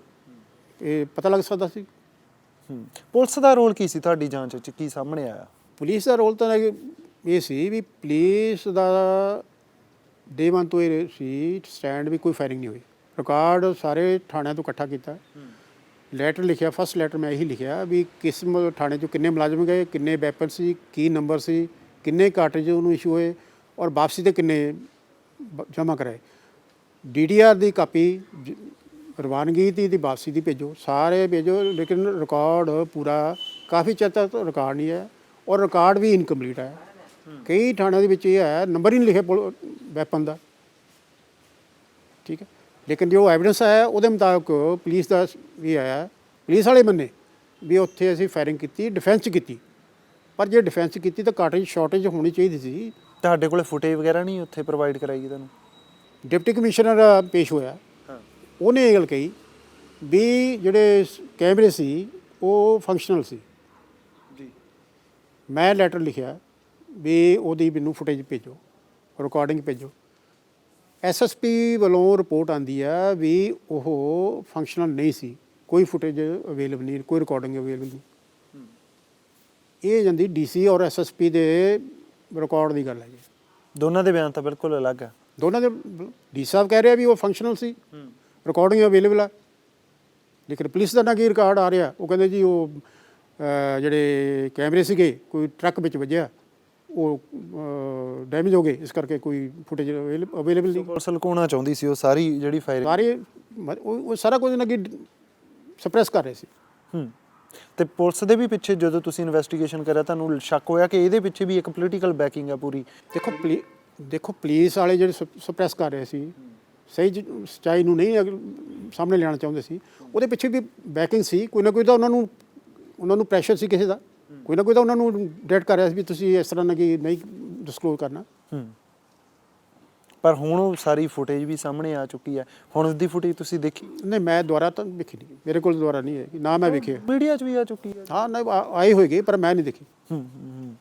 ਇਹ ਪਤਾ ਲੱਗ ਸਕਦਾ ਸੀ? ਪੁਲਿਸ ਦਾ ਰੋਲ ਕੀ ਸੀ ਤੁਹਾਡੀ ਜਾਂਚ ਵਿੱਚ? ਕੀ ਸਾਹਮਣੇ ਆਇਆ? ਪੁਲਿਸ ਦਾ ਰੋਲ ਤਾਂ ਇਹ ਸੀ ਵੀ ਪੁਲਿਸ ਦਾ ਡੇ ਵਨ ਤੋਂ ਇਹ ਸੀ ਸਟੈਂਡ ਵੀ ਕੋਈ ਫਾਇਰਿੰਗ ਨਹੀਂ ਹੋਈ। ਰਿਕਾਰਡ ਸਾਰੇ ਥਾਣਿਆਂ ਤੋਂ ਇਕੱਠਾ ਕੀਤਾ। ਲੈਟਰ ਲਿਖਿਆ ਫਸਟ ਲੈਟਰ ਮੈਂ ਇਹੀ ਲਿਖਿਆ ਵੀ ਕਿਸ ਮ- ਥਾਣੇ ਚੋਂ ਕਿੰਨੇ ਮੁਲਾਜ਼ਮ ਗਏ, ਕਿੰਨੇ ਵੈਪਨ ਸੀ, ਕੀ ਨੰਬਰ ਸੀ, ਕਿੰਨੇ ਕਾਰਟ੍ਰਿਜ ਉਹਨੂੰ ਇਸ਼ੂ ਹੋਏ ਔਰ ਵਾਪਸੀ ਤੇ ਕਿੰਨੇ ਜਮ੍ਹਾਂ ਕਰਾਏ। ਡੀਡੀਆਰ ਦੀ ਕਾਪੀ ਜ- ਰਵਾਨਗੀ ਦੀ ਦੀ ਵਾਪਸੀ ਦੀ ਭੇਜੋ ਸਾਰੇ ਭੇਜੋ ਲੇਕਿਨ ਰਿਕਾਰਡ ਪੂਰਾ ਕਾਫੀ ਚਿਰ ਤੱਕ ਰਿਕਾਰਡ ਨਹੀਂ ਹੈ ਔਰ ਰਿਕਾਰਡ ਵੀ ਇਨਕੰਪਲੀਟ ਹੈ ਕਈ ਥਾਣਿਆਂ ਦੇ ਵਿੱਚ ਇਹ ਹੈ ਨੰਬਰ ਹੀ ਨਹੀਂ ਲਿਖੇ ਵੈਪਨ ਦਾ। ਠੀਕ ਹੈ? ਲੇਕਿਨ ਜੋ ਐਵੀਡੈਂਸ ਆਇਆ ਉਹਦੇ ਮੁਤਾਬਕ ਪੁਲਿਸ ਦਾ ਵੀ ਆਇਆ ਪੁਲਿਸ ਵਾਲੇ ਮੰਨੇ ਵੀ ਉੱਥੇ ਅਸੀਂ ਫਾਇਰਿੰਗ ਕੀਤੀ ਡਿਫੈਂਸ ਕੀਤੀ। ਪਰ ਜੇ ਡਿਫੈਂਸ ਕੀਤੀ ਤਾਂ ਕਾਰਟੇਜ ਸ਼ਾਰਟੇਜ ਹੋਣੀ ਚਾਹੀਦੀ ਸੀ। ਤੁਹਾਡੇ ਕੋਲੇ ਫੁਟੇਜ ਵਗੈਰਾ ਨਹੀਂ ਉੱਥੇ ਪ੍ਰੋਵਾਈਡ ਕਰਾਈ ਤੁਹਾਨੂੰ? ਡਿਪਟੀ ਕਮਿਸ਼ਨਰ ਪੇਸ਼ ਹੋਇਆ। ਉਹਨੇ ਇਹ ਗੱਲ ਕਹੀ ਵੀ ਜਿਹੜੇ ਕੈਮਰੇ ਸੀ ਉਹ ਫੰਕਸ਼ਨਲ ਸੀ। ਜੀ। ਮੈਂ ਲੈਟਰ ਲਿਖਿਆ ਵੀ ਉਹਦੀ ਮੈਨੂੰ ਫੁਟੇਜ ਭੇਜੋ ਰਿਕਾਰਡਿੰਗ ਭੇਜੋ। ਐਸਐਸਪੀ ਵੱਲੋਂ ਰਿਪੋਰਟ ਆਂਦੀ ਆ ਵੀ ਉਹ ਫੰਕਸ਼ਨਲ ਨਹੀਂ ਸੀ। ਕੋਈ ਫੁਟੇਜ ਅਵੇਲੇਬਲ ਨਹੀਂ ਕੋਈ ਰਿਕਾਰਡਿੰਗ ਅਵੇਲੇਬਲ ਨਹੀਂ। ਇਹ ਜਾਂਦੀ ਡੀਸੀ ਔਰ ਐਸਐਸਪੀ ਦੇ ਰਿਕਾਰਡ ਦੀ ਗੱਲ ਹੈ ਜੀ। ਦੋਨਾਂ ਦੇ ਬਿਆਨ ਤਾਂ ਬਿਲਕੁਲ ਅਲੱਗ ਹੈ ਦੋਨਾਂ ਦੇ ਡੀ ਸਾਹਿਬ ਕਹਿ ਰਿਹਾ ਵੀ ਉਹ ਫੰਕਸ਼ਨਲ ਸੀ। ਰਿਕਾਰਡਿੰਗ ਅਵੇਲੇਬਲ ਆ। ਲੇਕਿਨ ਪੁਲਿਸ ਦਾ ਨਾ ਕੀ ਰਿਕਾਰਡ ਆ ਰਿਹਾ ਉਹ ਕਹਿੰਦੇ ਜੀ ਉਹ ਜਿਹੜੇ ਕੈਮਰੇ ਸੀਗੇ ਕੋਈ ਟਰੱਕ ਵਿੱਚ ਵੱਜਿਆ ਉਹ ਡੈਮੇਜ ਹੋ ਗਏ ਇਸ ਕਰਕੇ ਕੋਈ ਫੁਟੇਜ ਅਵੇਲੇਬਲ ਨਹੀਂ। ਪੁਲਿਸ ਲੁਕਾਉਣਾ ਚਾਹੁੰਦੀ ਸੀ ਉਹ ਸਾਰੀ ਜਿਹੜੀ ਫਾਇਰ ਸਾਰੇ ਉਹ ਸਾਰਾ ਕੁਝ ਨਾ ਕਿ ਸਪਰੈਸ ਕਰ ਰਹੇ ਸੀ। ਹੂੰ। ਤੇ ਪੁਲਿਸ ਦੇ ਵੀ ਪਿੱਛੇ ਜਦੋਂ ਤੁਸੀਂ ਇਨਵੈਸਟੀਗੇਸ਼ਨ ਕਰਿਆ ਤੁਹਾਨੂੰ ਸ਼ੱਕ ਹੋਇਆ ਕਿ ਇਹਦੇ ਪਿੱਛੇ ਵੀ ਇੱਕ ਪੋਲੀਟੀਕਲ ਬੈਕਿੰਗ ਆ ਪੂਰੀ? ਦੇਖੋ ਦੇਖੋ ਪੁਲਿਸ ਵਾਲੇ ਜਿਹੜੇ ਸਪਰੈਸ ਕਰ ਰਹੇ ਸੀ ਸਹੀ ਸੱਚਾਈ ਨੂੰ ਨਹੀਂ ਅਗ- ਸਾਹਮਣੇ ਲਿਆਉਣਾ ਚਾਹੁੰਦੇ ਸੀ। ਉਹਦੇ ਪਿੱਛੇ ਵੀ ਬੈਕਿੰਗ ਸੀ ਕੋਈ ਨਾ ਕੋਈ ਤਾਂ ਉਹਨਾਂ ਨੂੰ ਉਹਨਾਂ ਨੂੰ ਪ੍ਰੈਸ਼ਰ ਸੀ ਕਿਸੇ ਦਾ। ਕੋਈ ਨਾ ਕੋਈ ਤਾਂ ਉਹਨਾਂ ਨੂੰ ਡੇਟ ਕਰ ਰਿਹਾ ਸੀ ਵੀ ਤੁਸੀਂ ਇਸ ਤਰ੍ਹਾਂ ਨਾ ਕਿ ਨਹੀਂ ਡਿਸਕਲੋਜ਼ ਕਰਨਾ। ਹੂੰ। ਪਰ ਹੁਣ ਉਹ ਸਾਰੀ ਫੁਟੇਜ ਵੀ ਸਾਹਮਣੇ ਆ ਚੁੱਕੀ ਹੈ। ਹੁਣ ਉਸ ਦੀ ਫੁਟੇਜ ਤੁਸੀਂ ਦੇਖੀ? ਨਹੀਂ ਮੈਂ ਦੁਬਾਰਾ ਤਾਂ ਵੇਖੀ ਨਹੀਂ। ਮੇਰੇ ਕੋਲ ਦੁਬਾਰਾ ਨਹੀਂ ਹੈ ਨਾ ਮੈਂ ਵੇਖੀ ਹੈ। ਮੀਡੀਆ 'ਚ ਵੀ ਆ ਚੁੱਕੀ ਹੈ। ਹਾਂ ਨਹੀਂ ਆ- ਆਈ ਹੋਏਗੀ ਪਰ ਮੈਂ ਨਹੀਂ ਦੇਖੀ। ਹੂੰ, ਹੂੰ, ਹੂੰ।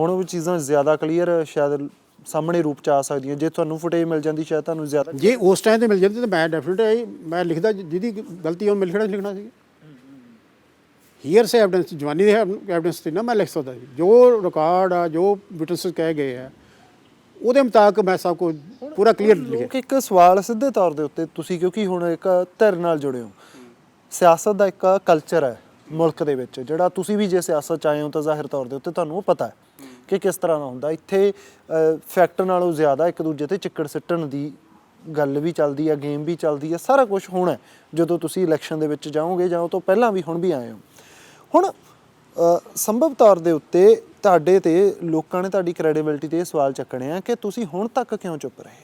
ਹੁਣ ਉਹ ਚੀਜ਼ਾਂ ਜ਼ਿਆਦਾ ਕਲੀਅਰ ਸ਼ਾਇਦ ਸਾਹਮਣੇ ਰੂਪ ਚ ਆ ਸਕਦੀਆਂ। ਜੇ ਤੁਹਾਨੂੰ ਫੁਟੇਜ ਮਿਲ ਜਾਂਦੀ ਸ਼ਾਇਦ ਤੁਹਾਨੂੰ ਜ਼ਿਆਦਾ ਜੇ ਉਸ ਟਾਈਮ ਤੇ ਮਿਲ ਜਾਂਦੀ ਤਾਂ ਮੈਂ ਡੈਫੀਨਿਟ ਮੈਂ ਲਿਖਦਾ ਜਿਹਦੀ ਗਲਤੀ ਉਹ ਮਿਲ ਲਿਖਣਾ ਲਿਖਣਾ ਸੀ। ਹੀਅਰ ਸੇ ਐਵੀਡੈਂਸ ਜਵਾਨੀ ਦੇ ਐਵੀਡੈਂਸ ਤੇ ਨਾ ਮੈਂ ਲਿਖ ਸਕਦਾ ਸੀ। ਜੋ ਰਿਕਾਰਡ ਆ ਜੋ ਵਿਟਨੈਸ ਕਹਿ ਗਏ ਆ ਉਹਦੇ ਮੁਤਾਬਕ ਮੈਂ ਸਭ ਕੁਝ ਪੂਰਾ ਕਲੀਅਰ ਲਿਖਿਆ। ਇੱਕ ਸਵਾਲ ਸਿੱਧੇ ਤੌਰ ਦੇ ਉੱਤੇ ਤੁਸੀਂ ਕਿਉਂਕਿ ਹੁਣ ਇੱਕ ਧਿਰ ਨਾਲ ਜੁੜੇ ਹੋ ਸਿਆਸਤ ਦਾ ਇੱਕ ਕਲਚਰ ਹੈ ਮੁਲਕ ਦੇ ਵਿੱਚ ਜਿਹੜਾ ਤੁਸੀਂ ਵੀ ਜੇ ਸਿਆਸਤ ਚ ਆਏ ਹੋ ਤਾਂ ਜ਼ਾਹਿਰ ਤੌਰ ਦੇ ਉੱਤੇ ਤੁਹਾਨੂੰ ਉਹ ਪਤਾ ਹੈ। ਕਿ ਕਿਸ ਤਰ੍ਹਾਂ ਦਾ ਹੁੰਦਾ। ਇੱਥੇ ਫੈਕਟਰ ਨਾਲੋਂ ਜ਼ਿਆਦਾ ਇੱਕ ਦੂਜੇ ਤੇ ਚਿੱਕੜ ਸਿੱਟਣ ਦੀ ਗੱਲ ਵੀ ਚੱਲਦੀ ਆ ਗੇਮ ਵੀ ਚੱਲਦੀ ਹੈ ਸਾਰਾ ਕੁਝ ਹੋਣਾ ਜਦੋਂ ਤੁਸੀਂ ਇਲੈਕਸ਼ਨ ਦੇ ਵਿੱਚ ਜਾਓਗੇ ਜਾਂ ਉਹ ਤੋਂ ਪਹਿਲਾਂ ਵੀ ਹੁਣ ਵੀ ਆਏ ਹੋ। ਹੁਣ ਸੰਭਵ ਤੌਰ ਦੇ ਉੱਤੇ ਤੁਹਾਡੇ ਤੇ, ਲੋਕਾਂ ਨੇ ਤੁਹਾਡੀ ਕ੍ਰੈਡੀਬਿਲਟੀ ਤੇ ਇਹ ਸਵਾਲ ਚੱਕਣੇ ਆ ਕਿ ਤੁਸੀਂ ਹੁਣ ਤੱਕ ਕਿਉਂ ਚੁੱਪ ਰਹੇ?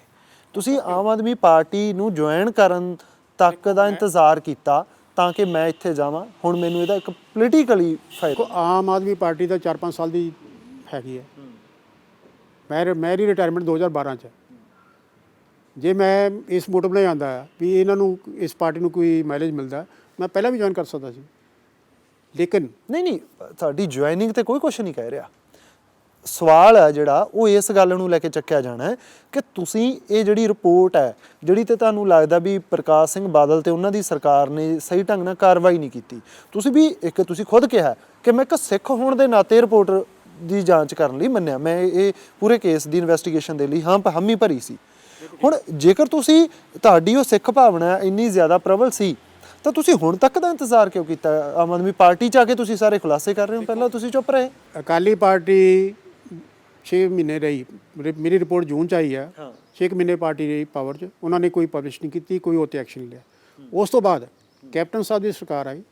ਤੁਸੀਂ ਆਮ ਆਦਮੀ ਪਾਰਟੀ ਨੂੰ ਜੁਆਇਨ ਕਰਨ ਤੱਕ ਦਾ ਇੰਤਜ਼ਾਰ ਕੀਤਾ ਤਾਂ ਕਿ ਮੈਂ ਇੱਥੇ ਜਾਵਾਂ। ਹੁਣ ਮੈਨੂੰ ਇਹਦਾ ਇੱਕ ਪੋਲੀਟੀਕਲੀ ਫਾਇਦਾ। ਆਮ ਆਦਮੀ ਪਾਰਟੀ ਦਾ 4-5 ਸਾਲ ਦੀ ਹੈਗੀ ਹੈ। ਮੈਂ ਮੇਰੀ ਰਿਟਾਇਰਮੈਂਟ 2012 ਚ ਜੇ ਮੈਂ ਇਸ ਮੋਟਿਵ ਨਾਲ ਆਂਦਾ ਵੀ ਇਹਨਾਂ ਨੂੰ ਇਸ ਪਾਰਟੀ ਨੂੰ ਕੋਈ ਮਾਈਲੇਜ ਮਿਲਦਾ, ਮੈਂ ਪਹਿਲਾਂ ਵੀ ਜੁਆਇਨ ਕਰ ਸਕਦਾ ਸੀ। ਲੇਕਿਨ ਨਹੀਂ ਨਹੀਂ, ਤੁਹਾਡੀ ਜੁਆਇਨਿੰਗ ਤੇ ਕੋਈ ਕੁਝ ਨਹੀਂ ਕਹਿ ਰਿਹਾ। ਸਵਾਲ ਹੈ ਜਿਹੜਾ, ਉਹ ਇਸ ਗੱਲ ਨੂੰ ਲੈ ਕੇ ਚੱਕਿਆ ਜਾਣਾ ਹੈ ਕਿ ਤੁਸੀਂ ਇਹ ਜਿਹੜੀ ਰਿਪੋਰਟ ਹੈ, ਜਿਹੜੀ ਤੇ ਤੁਹਾਨੂੰ ਲੱਗਦਾ ਵੀ ਪ੍ਰਕਾਸ਼ ਸਿੰਘ ਬਾਦਲ ਤੇ ਉਹਨਾਂ ਦੀ ਸਰਕਾਰ ਨੇ ਸਹੀ ਢੰਗ ਨਾਲ ਕਾਰਵਾਈ ਨਹੀਂ ਕੀਤੀ, ਤੁਸੀਂ ਵੀ ਇੱਕ ਤੁਸੀਂ ਖੁਦ ਕਿਹਾ ਕਿ ਮੈਂ ਇੱਕ ਸਿੱਖ ਹੋਣ ਦੇ ਨਾਤੇ ਰਿਪੋਰਟਰ ਦੀ ਜਾਂਚ ਕਰਨ ਲਈ ਮੰਨਿਆ। ਮੈਂ ਇਹ ਪੂਰੇ ਕੇਸ ਦੀ ਇਨਵੈਸਟੀਗੇਸ਼ਨ ਦੇ ਲਈ ਹਾਂ ਹਮੀ ਭਰੀ ਸੀ। ਹੁਣ ਜੇਕਰ ਤੁਸੀਂ ਤੁਹਾਡੀ ਉਹ ਸਿੱਖ ਭਾਵਨਾ ਇੰਨੀ ਜ਼ਿਆਦਾ ਪ੍ਰਬਲ ਸੀ ਤਾਂ ਤੁਸੀਂ ਹੁਣ ਤੱਕ ਦਾ ਇੰਤਜ਼ਾਰ ਕਿਉਂ ਕੀਤਾ? ਆਮ ਆਦਮੀ ਪਾਰਟੀ ਚ ਆ ਕੇ ਤੁਸੀਂ ਸਾਰੇ ਖੁਲਾਸੇ ਕਰ ਰਹੇ ਹੋ? ਪਹਿਲਾਂ ਤੁਸੀਂ ਚੁੱਪ ਰਹੇ। ਅਕਾਲੀ ਪਾਰਟੀ 6 ਮਹੀਨੇ ਰਹੀ। ਮੇਰੀ- ਰਿਪੋਰਟ ਜੂਨ ਚ ਆਈ ਹੈ। ਹਾਂ। 6 ਮਹੀਨੇ ਪਾਰਟੀ ਰਹੀ ਪਾਵਰ 'ਚ। ਉਹਨਾਂ ਨੇ ਕੋਈ ਪਬਲਿਸ਼ ਨਹੀਂ ਕੀਤੀ ਕੋਈ ਉੱਤੇ ਐਕਸ਼ਨ ਨਹੀਂ ਲਿਆ। ਉਸ ਤੋਂ ਬਾਅਦ ਕੈਪਟਨ ਸਾਹਿਬ ਦੀ ਸਰਕਾਰ ਆਈ।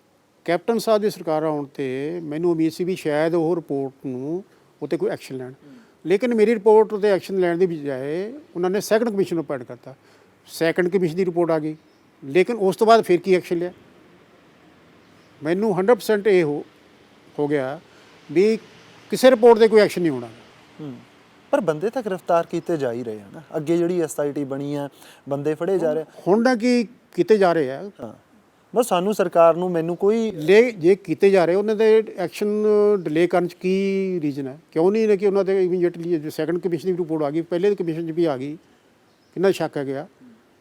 ਕੈਪਟਨ ਸਾਹਿਬ ਦੀ ਸਰਕਾਰ ਆਉਣ ਤੇ ਮੈਨੂੰ ਉਮੀਦ ਸੀ ਵੀ ਸ਼ਾਇਦ ਉਹ ਰਿਪੋਰਟ ਨੂੰ ਉੱਤੇ ਕੋਈ ਐਕਸ਼ਨ ਲੈਣ। ਲੇਕਿਨ ਮੇਰੀ ਰਿਪੋਰਟ ਉਤੇ ਐਕਸ਼ਨ ਲੈਣ ਦੀ ਬਜਾਏ ਉਹਨਾਂ ਨੇ ਸੈਕੰਡ ਕਮਿਸ਼ਨ ਨੂੰ ਅਪਾਇੰਟ ਕਰਤਾ। ਸੈਕੰਡ ਕਮਿਸ਼ਨ ਦੀ ਰਿਪੋਰਟ ਆ ਗਈ। ਲੇਕਿਨ ਉਸ ਤੋਂ ਬਾਅਦ ਫਿਰ ਕੀ ਐਕਸ਼ਨ ਲਿਆ? ਮੈਨੂੰ 100% ਇਹ ਹੋ ਹੋ ਗਿਆ ਵੀ ਕਿਸੇ ਰਿਪੋਰਟ ਤੇ ਕੋਈ ਐਕਸ਼ਨ ਨਹੀਂ ਹੋਣਾ। ਪਰ ਬੰਦੇ ਤਾਂ ਗ੍ਰਿਫਤਾਰ ਕੀਤੇ ਜਾ ਹੀ ਰਹੇ ਹਨ ਅੱਗੇ ਜਿਹੜੀ ਐਸਆਈਟੀ ਬਣੀ ਆ ਬੰਦੇ ਫੜੇ ਜਾ ਰਹੇ ਹੁਣ ਨਾ ਕੀ ਕੀਤੇ ਜਾ ਰਹੇ ਆ। ਬਸ ਸਾਨੂੰ ਸਰਕਾਰ ਨੂੰ ਮੈਨੂੰ ਕੋਈ ਲੈ ਜੇ ਕੀਤੇ ਜਾ ਰਹੇ ਉਹਨਾਂ ਦੇ ਐਕਸ਼ਨ ਡਿਲੇ ਕਰਨ ਚ ਕੀ ਰੀਜ਼ਨ ਹੈ? ਕਿਉਂ ਨਹੀਂ ਨੇ ਕਿ ਉਹਨਾਂ ਦੇ ਇਮੀਡੀਏਟਲੀ ਜੋ ਸੈਕੰਡ ਕਮਿਸ਼ਨ ਦੀ ਰਿਪੋਰਟ ਆ ਗਈ ਪਹਿਲੇ ਕਮਿਸ਼ਨ ਚ ਵੀ ਆ ਗਈ ਕਿੰਨਾ ਸ਼ੱਕ ਹੈ ਗਿਆ?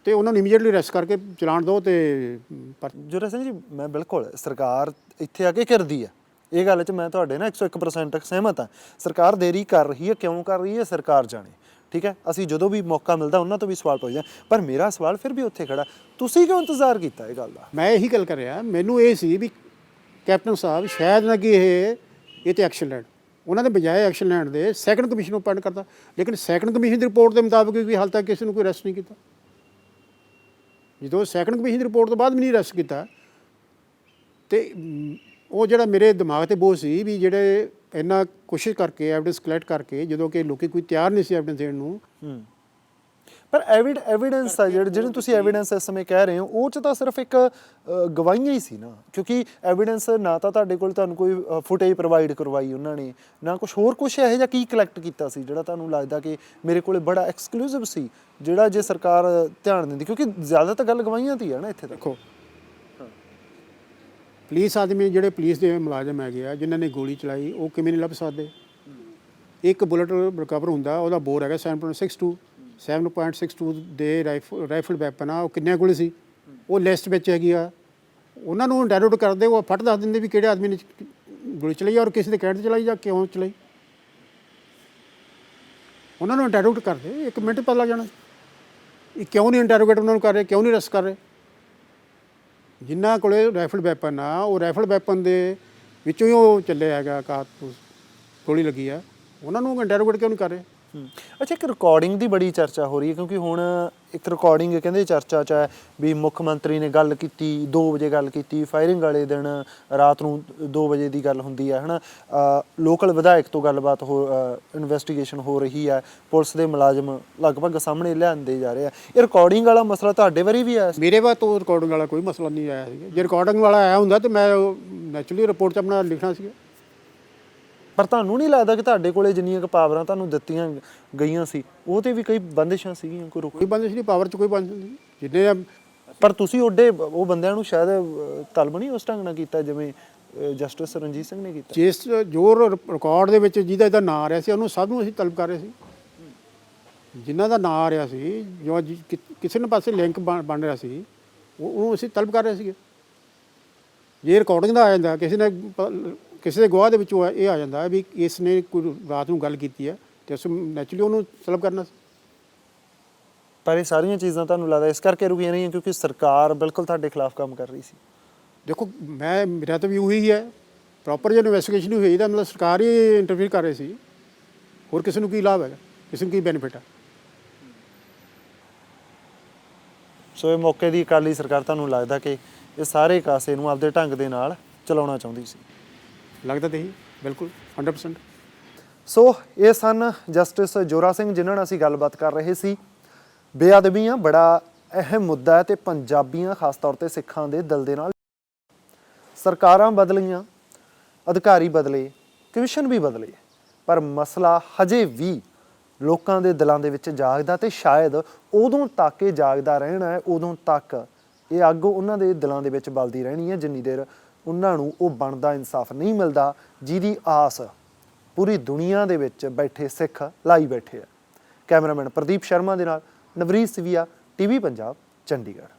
ਤੇ ਉਹਨਾਂ ਨੂੰ ਇਮੀਡੀਏਟਲੀ ਅਰੈਸਟ ਕਰਕੇ ਚਲਾਨ ਦਿਓ ਤੇ ਪਰ ਜੁਰਾ ਸਿੰਘ ਜੀ ਮੈਂ ਬਿਲਕੁਲ ਸਰਕਾਰ ਇੱਥੇ ਆ ਕੇ ਕਰਦੀ ਹੈ ਇਹ ਗੱਲ 'ਚ ਮੈਂ ਤੁਹਾਡੇ ਨਾਲ 101% ਸਹਿਮਤ ਹਾਂ ਸਰਕਾਰ ਦੇਰੀ ਕਰ ਰਹੀ ਹੈ ਕਿਉਂ ਕਰ ਰਹੀ ਹੈ ਸਰਕਾਰ ਜਾਣੇ। ਠੀਕ ਹੈ? ਅਸੀਂ ਜਦੋਂ ਵੀ ਮੌਕਾ ਮਿਲਦਾ, ਉਹਨਾਂ ਤੋਂ ਵੀ ਸਵਾਲ ਪੁੱਛਦੇ ਹਾਂ। ਪਰ ਮੇਰਾ ਸਵਾਲ ਫਿਰ ਵੀ ਉੱਥੇ ਖੜਾ। ਤੁਸੀਂ ਕਿਉਂ ਇੰਤਜ਼ਾਰ ਕੀਤਾ ਇਹ ਗੱਲ ਦਾ? ਮੈਂ ਇਹੀ ਗੱਲ ਕਰ ਰਿਹਾ। ਮੈਨੂੰ ਇਹ ਸੀ ਵੀ ਕੈਪਟਨ ਸਾਹਿਬ ਸ਼ਾਇਦ ਨਾ ਕਿ ਇਹ ਇਹ ਤੇ ਐਕਸ਼ਨ ਲੈਣ। ਉਹਨਾਂ ਦੇ ਬਜਾਏ ਐਕਸ਼ਨ ਲੈਣ ਦੇ ਸੈਕੰਡ ਕਮਿਸ਼ਨ ਨੂੰ ਅਪਾਇੰਟ ਕਰਦਾ ਲੇਕਿਨ ਸੈਕੰਡ ਕਮਿਸ਼ਨ ਦੀ ਰਿਪੋਰਟ ਦੇ ਮੁਤਾਬਕ ਵੀ ਹਾਲ ਤੱਕ ਕਿਸੇ ਨੂੰ ਕੋਈ ਅਰੈਸਟ ਨਹੀਂ ਕੀਤਾ। ਜਦੋਂ ਸੈਕੰਡ ਕਮਿਸ਼ਨ ਦੀ ਰਿਪੋਰਟ ਤੋਂ ਬਾਅਦ ਵੀ ਨਹੀਂ ਅਰੈਸਟ ਕੀਤਾ, ਤੇ ਉਹ ਜਿਹੜਾ ਮੇਰੇ ਦਿਮਾਗ ਤੇ ਬੋਝ ਸੀ ਵੀ ਜਿਹੜੇ ਇੰਨਾ ਕੋਸ਼ਿਸ਼ ਕਰਕੇ ਐਵੀਡੈਂਸ ਕਲੈਕਟ ਕਰਕੇ ਜਦੋਂ ਕਿ ਲੋਕੀ ਕੋਈ ਤਿਆਰ ਨਹੀਂ ਸੀ ਐਵੀਡੈਂਸ ਦੇਣ ਨੂੰ। ਹੂੰ। ਪਰ ਐਵਿਡ ਐਵੀਡੈਂਸ ਆ ਜਿਹੜੇ ਜਿਹੜੇ ਤੁਸੀਂ ਐਵੀਡੈਂਸ ਇਸ ਸਮੇਂ ਕਹਿ ਰਹੇ ਹੋ ਉਹ ਚ ਤਾਂ ਸਿਰਫ ਇੱਕ ਗਵਾਹੀਆਂ ਹੀ ਸੀ ਨਾ। ਕਿਉਂਕਿ ਐਵੀਡੈਂਸ ਨਾ ਤਾਂ ਤੁਹਾਡੇ ਕੋਲ ਤੁਹਾਨੂੰ ਕੋਈ ਫੁਟੇਜ ਪ੍ਰੋਵਾਈਡ ਕਰਵਾਈ ਉਹਨਾਂ ਨੇ ਨਾ ਕੁਝ ਹੋਰ ਕੁਝ ਇਹੋ ਜਿਹਾ ਕੀ ਕਲੈਕਟ ਕੀਤਾ ਸੀ ਜਿਹੜਾ ਤੁਹਾਨੂੰ ਲੱਗਦਾ ਕਿ ਮੇਰੇ ਕੋਲੇ ਬੜਾ ਐਕਸਕਲੂਸਿਵ ਸੀ ਜਿਹੜਾ ਜੇ ਸਰਕਾਰ ਧਿਆਨ ਦਿੰਦੀ ਕਿਉਂਕਿ ਜ਼ਿਆਦਾ ਤਾਂ ਗੱਲ ਗਵਾਹੀਆਂ ਦੀ ਆ ਨਾ ਇੱਥੇ ਦੇਖੋ ਪੁਲਿਸ ਆਦਮੀ ਜਿਹੜੇ ਪੁਲਿਸ ਦੇ ਮੁਲਾਜ਼ਮ ਹੈਗੇ ਆ, ਜਿਨ੍ਹਾਂ ਨੇ ਗੋਲੀ ਚਲਾਈ, ਉਹ ਕਿਵੇਂ ਨਹੀਂ ਲੱਭ ਸਕਦੇ? ਇੱਕ ਬੁਲਟ ਰਿਕਵਰ ਹੁੰਦਾ, ਉਹਦਾ ਬੋਰ ਹੈਗਾ 7.62 7.62 ਦੇ ਰਾਈਫਲ ਰਾਈਫਲ ਵੈਪਨ ਆ, ਉਹ ਕਿੰਨੇ ਕੋਲ ਸੀ? ਉਹ ਲਿਸਟ ਵਿੱਚ ਹੈਗੀ ਆ। ਉਹਨਾਂ ਨੂੰ ਡਾਇਰੈਕਟ ਕਰਦੇ, ਉਹ ਫਟ ਦੱਸ ਦਿੰਦੇ ਵੀ ਕਿਹੜੇ ਆਦਮੀ ਨੇ ਗੋਲੀ ਚਲਾਈ ਔਰ ਕਿਸੇ ਦੇ ਕਹਿਣ ਤੇ ਚਲਾਈ ਜਾਂ ਕਿਉਂ ਚਲਾਈ? ਉਹਨਾਂ ਨੂੰ ਇੰਟਰੋਗੇਟ ਕਰਦੇ, ਇੱਕ ਮਿੰਟ ਪਤਾ ਲੱਗ ਜਾਣਾ। ਇਹ ਕਿਉਂ ਨਹੀਂ ਇੰਟਰੋਗੇਟ ਉਹਨਾਂ ਨੂੰ ਕਰ ਰਹੇ, ਕਿਉਂ ਨਹੀਂ ਰਸ ਕਰ ਰਹੇ? ਜਿਨ੍ਹਾਂ ਕੋਲੇ ਰਾਈਫਲ ਵੈਪਨ ਆ, ਉਹ ਰਾਈਫਲ ਵੈਪਨ ਦੇ ਵਿੱਚੋਂ ਹੀ ਉਹ ਚੱਲਿਆ ਹੈਗਾ ਕਾਰਤੂਸ ਗੋਲੀ ਲੱਗੀ ਆ। ਉਹਨਾਂ ਨੂੰ ਇੰਟਰੋਗੇਟ ਕਿਉਂ ਨਹੀਂ ਕਰ ਰਹੇ? ਅੱਛਾ, ਇੱਕ ਰਿਕਾਰਡਿੰਗ ਦੀ ਬੜੀ ਚਰਚਾ ਹੋ ਰਹੀ ਹੈ, ਕਿਉਂਕਿ ਹੁਣ ਇੱਕ ਰਿਕਾਰਡਿੰਗ ਕਹਿੰਦੇ ਚਰਚਾ ਚ ਹੈ ਵੀ ਮੁੱਖ ਮੰਤਰੀ ਨੇ ਗੱਲ ਕੀਤੀ 2 ਵਜੇ ਗੱਲ ਕੀਤੀ ਫਾਇਰਿੰਗ ਵਾਲੇ ਦਿਨ ਰਾਤ ਨੂੰ 2 ਵਜੇ ਦੀ ਗੱਲ ਹੁੰਦੀ ਹੈ, ਹਨਾ? ਲੋਕਲ ਵਿਧਾਇਕ ਤੋਂ ਗੱਲਬਾਤ ਹੋ ਇਨਵੈਸਟੀਗੇਸ਼ਨ ਹੋ ਰਹੀ ਹੈ, ਪੁਲਿਸ ਦੇ ਮੁਲਾਜ਼ਮ ਲਗਭਗ ਸਾਹਮਣੇ ਲਿਆਂਦੇ ਜਾ ਰਹੇ ਆ। ਇਹ ਰਿਕਾਰਡਿੰਗ ਵਾਲਾ ਮਸਲਾ ਤੁਹਾਡੇ ਵਾਰੀ ਵੀ ਆਇਆ ਮੇਰੇ ਬਾਤ ਤੋਂ ਰਿਕਾਰਡਿੰਗ ਵਾਲਾ ਕੋਈ ਮਸਲਾ ਨਹੀਂ ਆਇਆ ਸੀ। ਜੇ ਰਿਕਾਰਡਿੰਗ ਵਾਲਾ ਆਇਆ ਹੁੰਦਾ ਤੇ ਮੈਂ ਨੈਚੁਰਲੀ ਰਿਪੋਰਟ 'ਚ ਆਪਣਾ ਲਿਖਣਾ ਸੀਗਾ। ਪਰ ਤੁਹਾਨੂੰ ਨਹੀਂ ਲੱਗਦਾ ਕਿ ਤੁਹਾਡੇ ਕੋਲੇ ਜਿੰਨੀਆਂ ਕੁ ਪਾਵਰਾਂ ਤੁਹਾਨੂੰ ਦਿੱਤੀਆਂ ਗਈਆਂ ਸੀ? ਉਹ ਤੇ ਵੀ ਕਈ ਬੰਦਿਸ਼ਾਂ ਸੀਗੀਆਂ ਕੋਈ ਰੁਕ ਕੋਈ ਬੰਦਿਸ਼ ਨਹੀਂ ਪਾਵਰ 'ਚ ਕੋਈ ਬੰਦਿਸ਼ ਨਹੀਂ। ਜਿੰਨੇ ਪਰ ਤੁਸੀਂ ਉਹਦੇ ਉਹ ਬੰਦਿਆਂ ਨੂੰ ਸ਼ਾਇਦ ਤਲਬ ਨਹੀਂ ਉਸ ਢੰਗ ਨਾਲ ਕੀਤਾ ਜਿਵੇਂ ਜਸਟਿਸ ਰਣਜੀਤ ਸਿੰਘ ਨੇ ਕੀਤਾ। ਜਿਸ ਜੋ ਰਿਕਾਰਡ ਦੇ ਵਿੱਚ ਜਿਹਦਾ ਇਹਦਾ ਨਾਂ ਆ ਰਿਹਾ ਸੀ ਉਹਨੂੰ ਸਭ ਨੂੰ ਅਸੀਂ ਤਲਬ ਕਰ ਰਹੇ ਸੀ। ਜਿਨ੍ਹਾਂ ਦਾ ਨਾਂ ਆ ਰਿਹਾ ਸੀ ਜੋ ਕਿਸੇ ਨੇ ਪਾਸੇ ਲਿੰਕ ਬਣ ਰਿਹਾ ਸੀ ਉਹ ਉਹਨੂੰ ਅਸੀਂ ਤਲਬ ਕਰ ਰਹੇ ਸੀਗੇ। ਜੇ ਰਿਕਾਰਡਿੰਗ ਦਾ ਆ ਜਾਂਦਾ ਕਿਸੇ ਨੇ ਕਿਸੇ ਦੇ ਗਵਾਹ ਦੇ ਵਿੱਚੋਂ ਇਹ ਆ ਜਾਂਦਾ ਵੀ ਇਸ ਨੇ ਕੋਈ ਰਾਤ ਨੂੰ ਗੱਲ ਕੀਤੀ ਹੈ ਤੇ ਅਸੀਂ ਨੈਚੁਰਲੀ ਉਹਨੂੰ ਤਲਬ ਕਰਨਾ ਸੀ। ਪਰ ਇਹ ਸਾਰੀਆਂ ਚੀਜ਼ਾਂ ਤੁਹਾਨੂੰ ਲੱਗਦਾ ਇਸ ਕਰਕੇ ਰੁਕੀਆਂ ਰਹੀਆਂ ਕਿਉਂਕਿ ਸਰਕਾਰ ਬਿਲਕੁਲ ਤੁਹਾਡੇ ਖਿਲਾਫ ਕੰਮ ਕਰ ਰਹੀ ਸੀ। ਦੇਖੋ ਮੈਂ ਮੇਰਾ ਤਾਂ ਵੀ ਉਹੀ ਹੈ ਪ੍ਰੋਪਰ ਜੇ ਇਨਵੈਸਟੀਗੇਸ਼ਨ ਹੋਈ ਤਾਂ ਮਤਲਬ ਸਰਕਾਰ ਹੀ ਇੰਟਰਵਿਊ ਕਰ ਰਹੀ ਸੀ। ਹੋਰ ਕਿਸੇ ਨੂੰ ਕੀ ਲਾਭ ਹੈਗਾ ਕਿਸੇ ਨੂੰ ਕੀ ਬੈਨੀਫਿਟ ਹੈ ਸੋ ਇਹ ਮੌਕੇ ਦੀ ਅਕਾਲੀ ਸਰਕਾਰ ਤੁਹਾਨੂੰ ਲੱਗਦਾ ਕਿ ਇਹ ਸਾਰੇ ਕਾਸੇ ਨੂੰ ਆਪਦੇ ਢੰਗ ਦੇ ਨਾਲ ਚਲਾਉਣਾ ਚਾਹੁੰਦੀ ਸੀ। ਲੱਗਦਾ ਤੇ ਹੀ, ਬਿਲਕੁਲ 100% ਸੋ ਇਹ ਸਨ ਜਸਟਿਸ ਜੋਰਾ ਸਿੰਘ, ਜਿਨ੍ਹਾਂ ਨਾਲ ਅਸੀਂ ਗੱਲਬਾਤ ਕਰ ਰਹੇ ਸੀ। ਬੇਅਦਬੀਆਂ ਬੜਾ ਅਹਿਮ ਮੁੱਦਾ ਹੈ ਤੇ ਪੰਜਾਬੀਆਂ, ਖਾਸ ਤੌਰ ਤੇ ਸਿੱਖਾਂ ਦੇ ਦਿਲ ਦੇ ਨਾਲ। ਸਰਕਾਰਾਂ ਬਦਲੀਆਂ, ਅਧਿਕਾਰੀ ਬਦਲੇ, ਕਮਿਸ਼ਨ ਵੀ ਬਦਲੇ, ਪਰ ਮਸਲਾ ਹਜੇ ਵੀ ਲੋਕਾਂ ਦੇ ਦਿਲਾਂ ਦੇ ਵਿੱਚ ਜਾਗਦਾ ਤੇ ਸ਼ਾਇਦ ਉਦੋਂ ਤੱਕ ਇਹ ਜਾਗਦਾ ਰਹਿਣਾ ਹੈ, ਉਦੋਂ ਤੱਕ ਇਹ ਅੱਗ ਉਹਨਾਂ ਦੇ ਦਿਲਾਂ ਦੇ ਵਿੱਚ ਬਲਦੀ ਰਹਿਣੀ ਹੈ, ਜਿੰਨੀ ਦੇਰ ਉਹਨਾਂ ਨੂੰ ਉਹ ਬਣਦਾ, ਇਨਸਾਫ ਨਹੀਂ ਮਿਲਦਾ, ਜਿਹਦੀ ਆਸ ਪੂਰੀ ਦੁਨੀਆ ਦੇ ਵਿੱਚ ਬੈਠੇ ਸਿੱਖ ਲਾਈ ਬੈਠੇ ਆ। ਕੈਮਰਾਮੈਨ ਪ੍ਰਦੀਪ ਸ਼ਰਮਾ ਦੇ ਨਾਲ ਨਵਰੀਤ ਸਿਵੀਆ, ਟੀਵੀ ਪੰਜਾਬ, ਚੰਡੀਗੜ੍ਹ।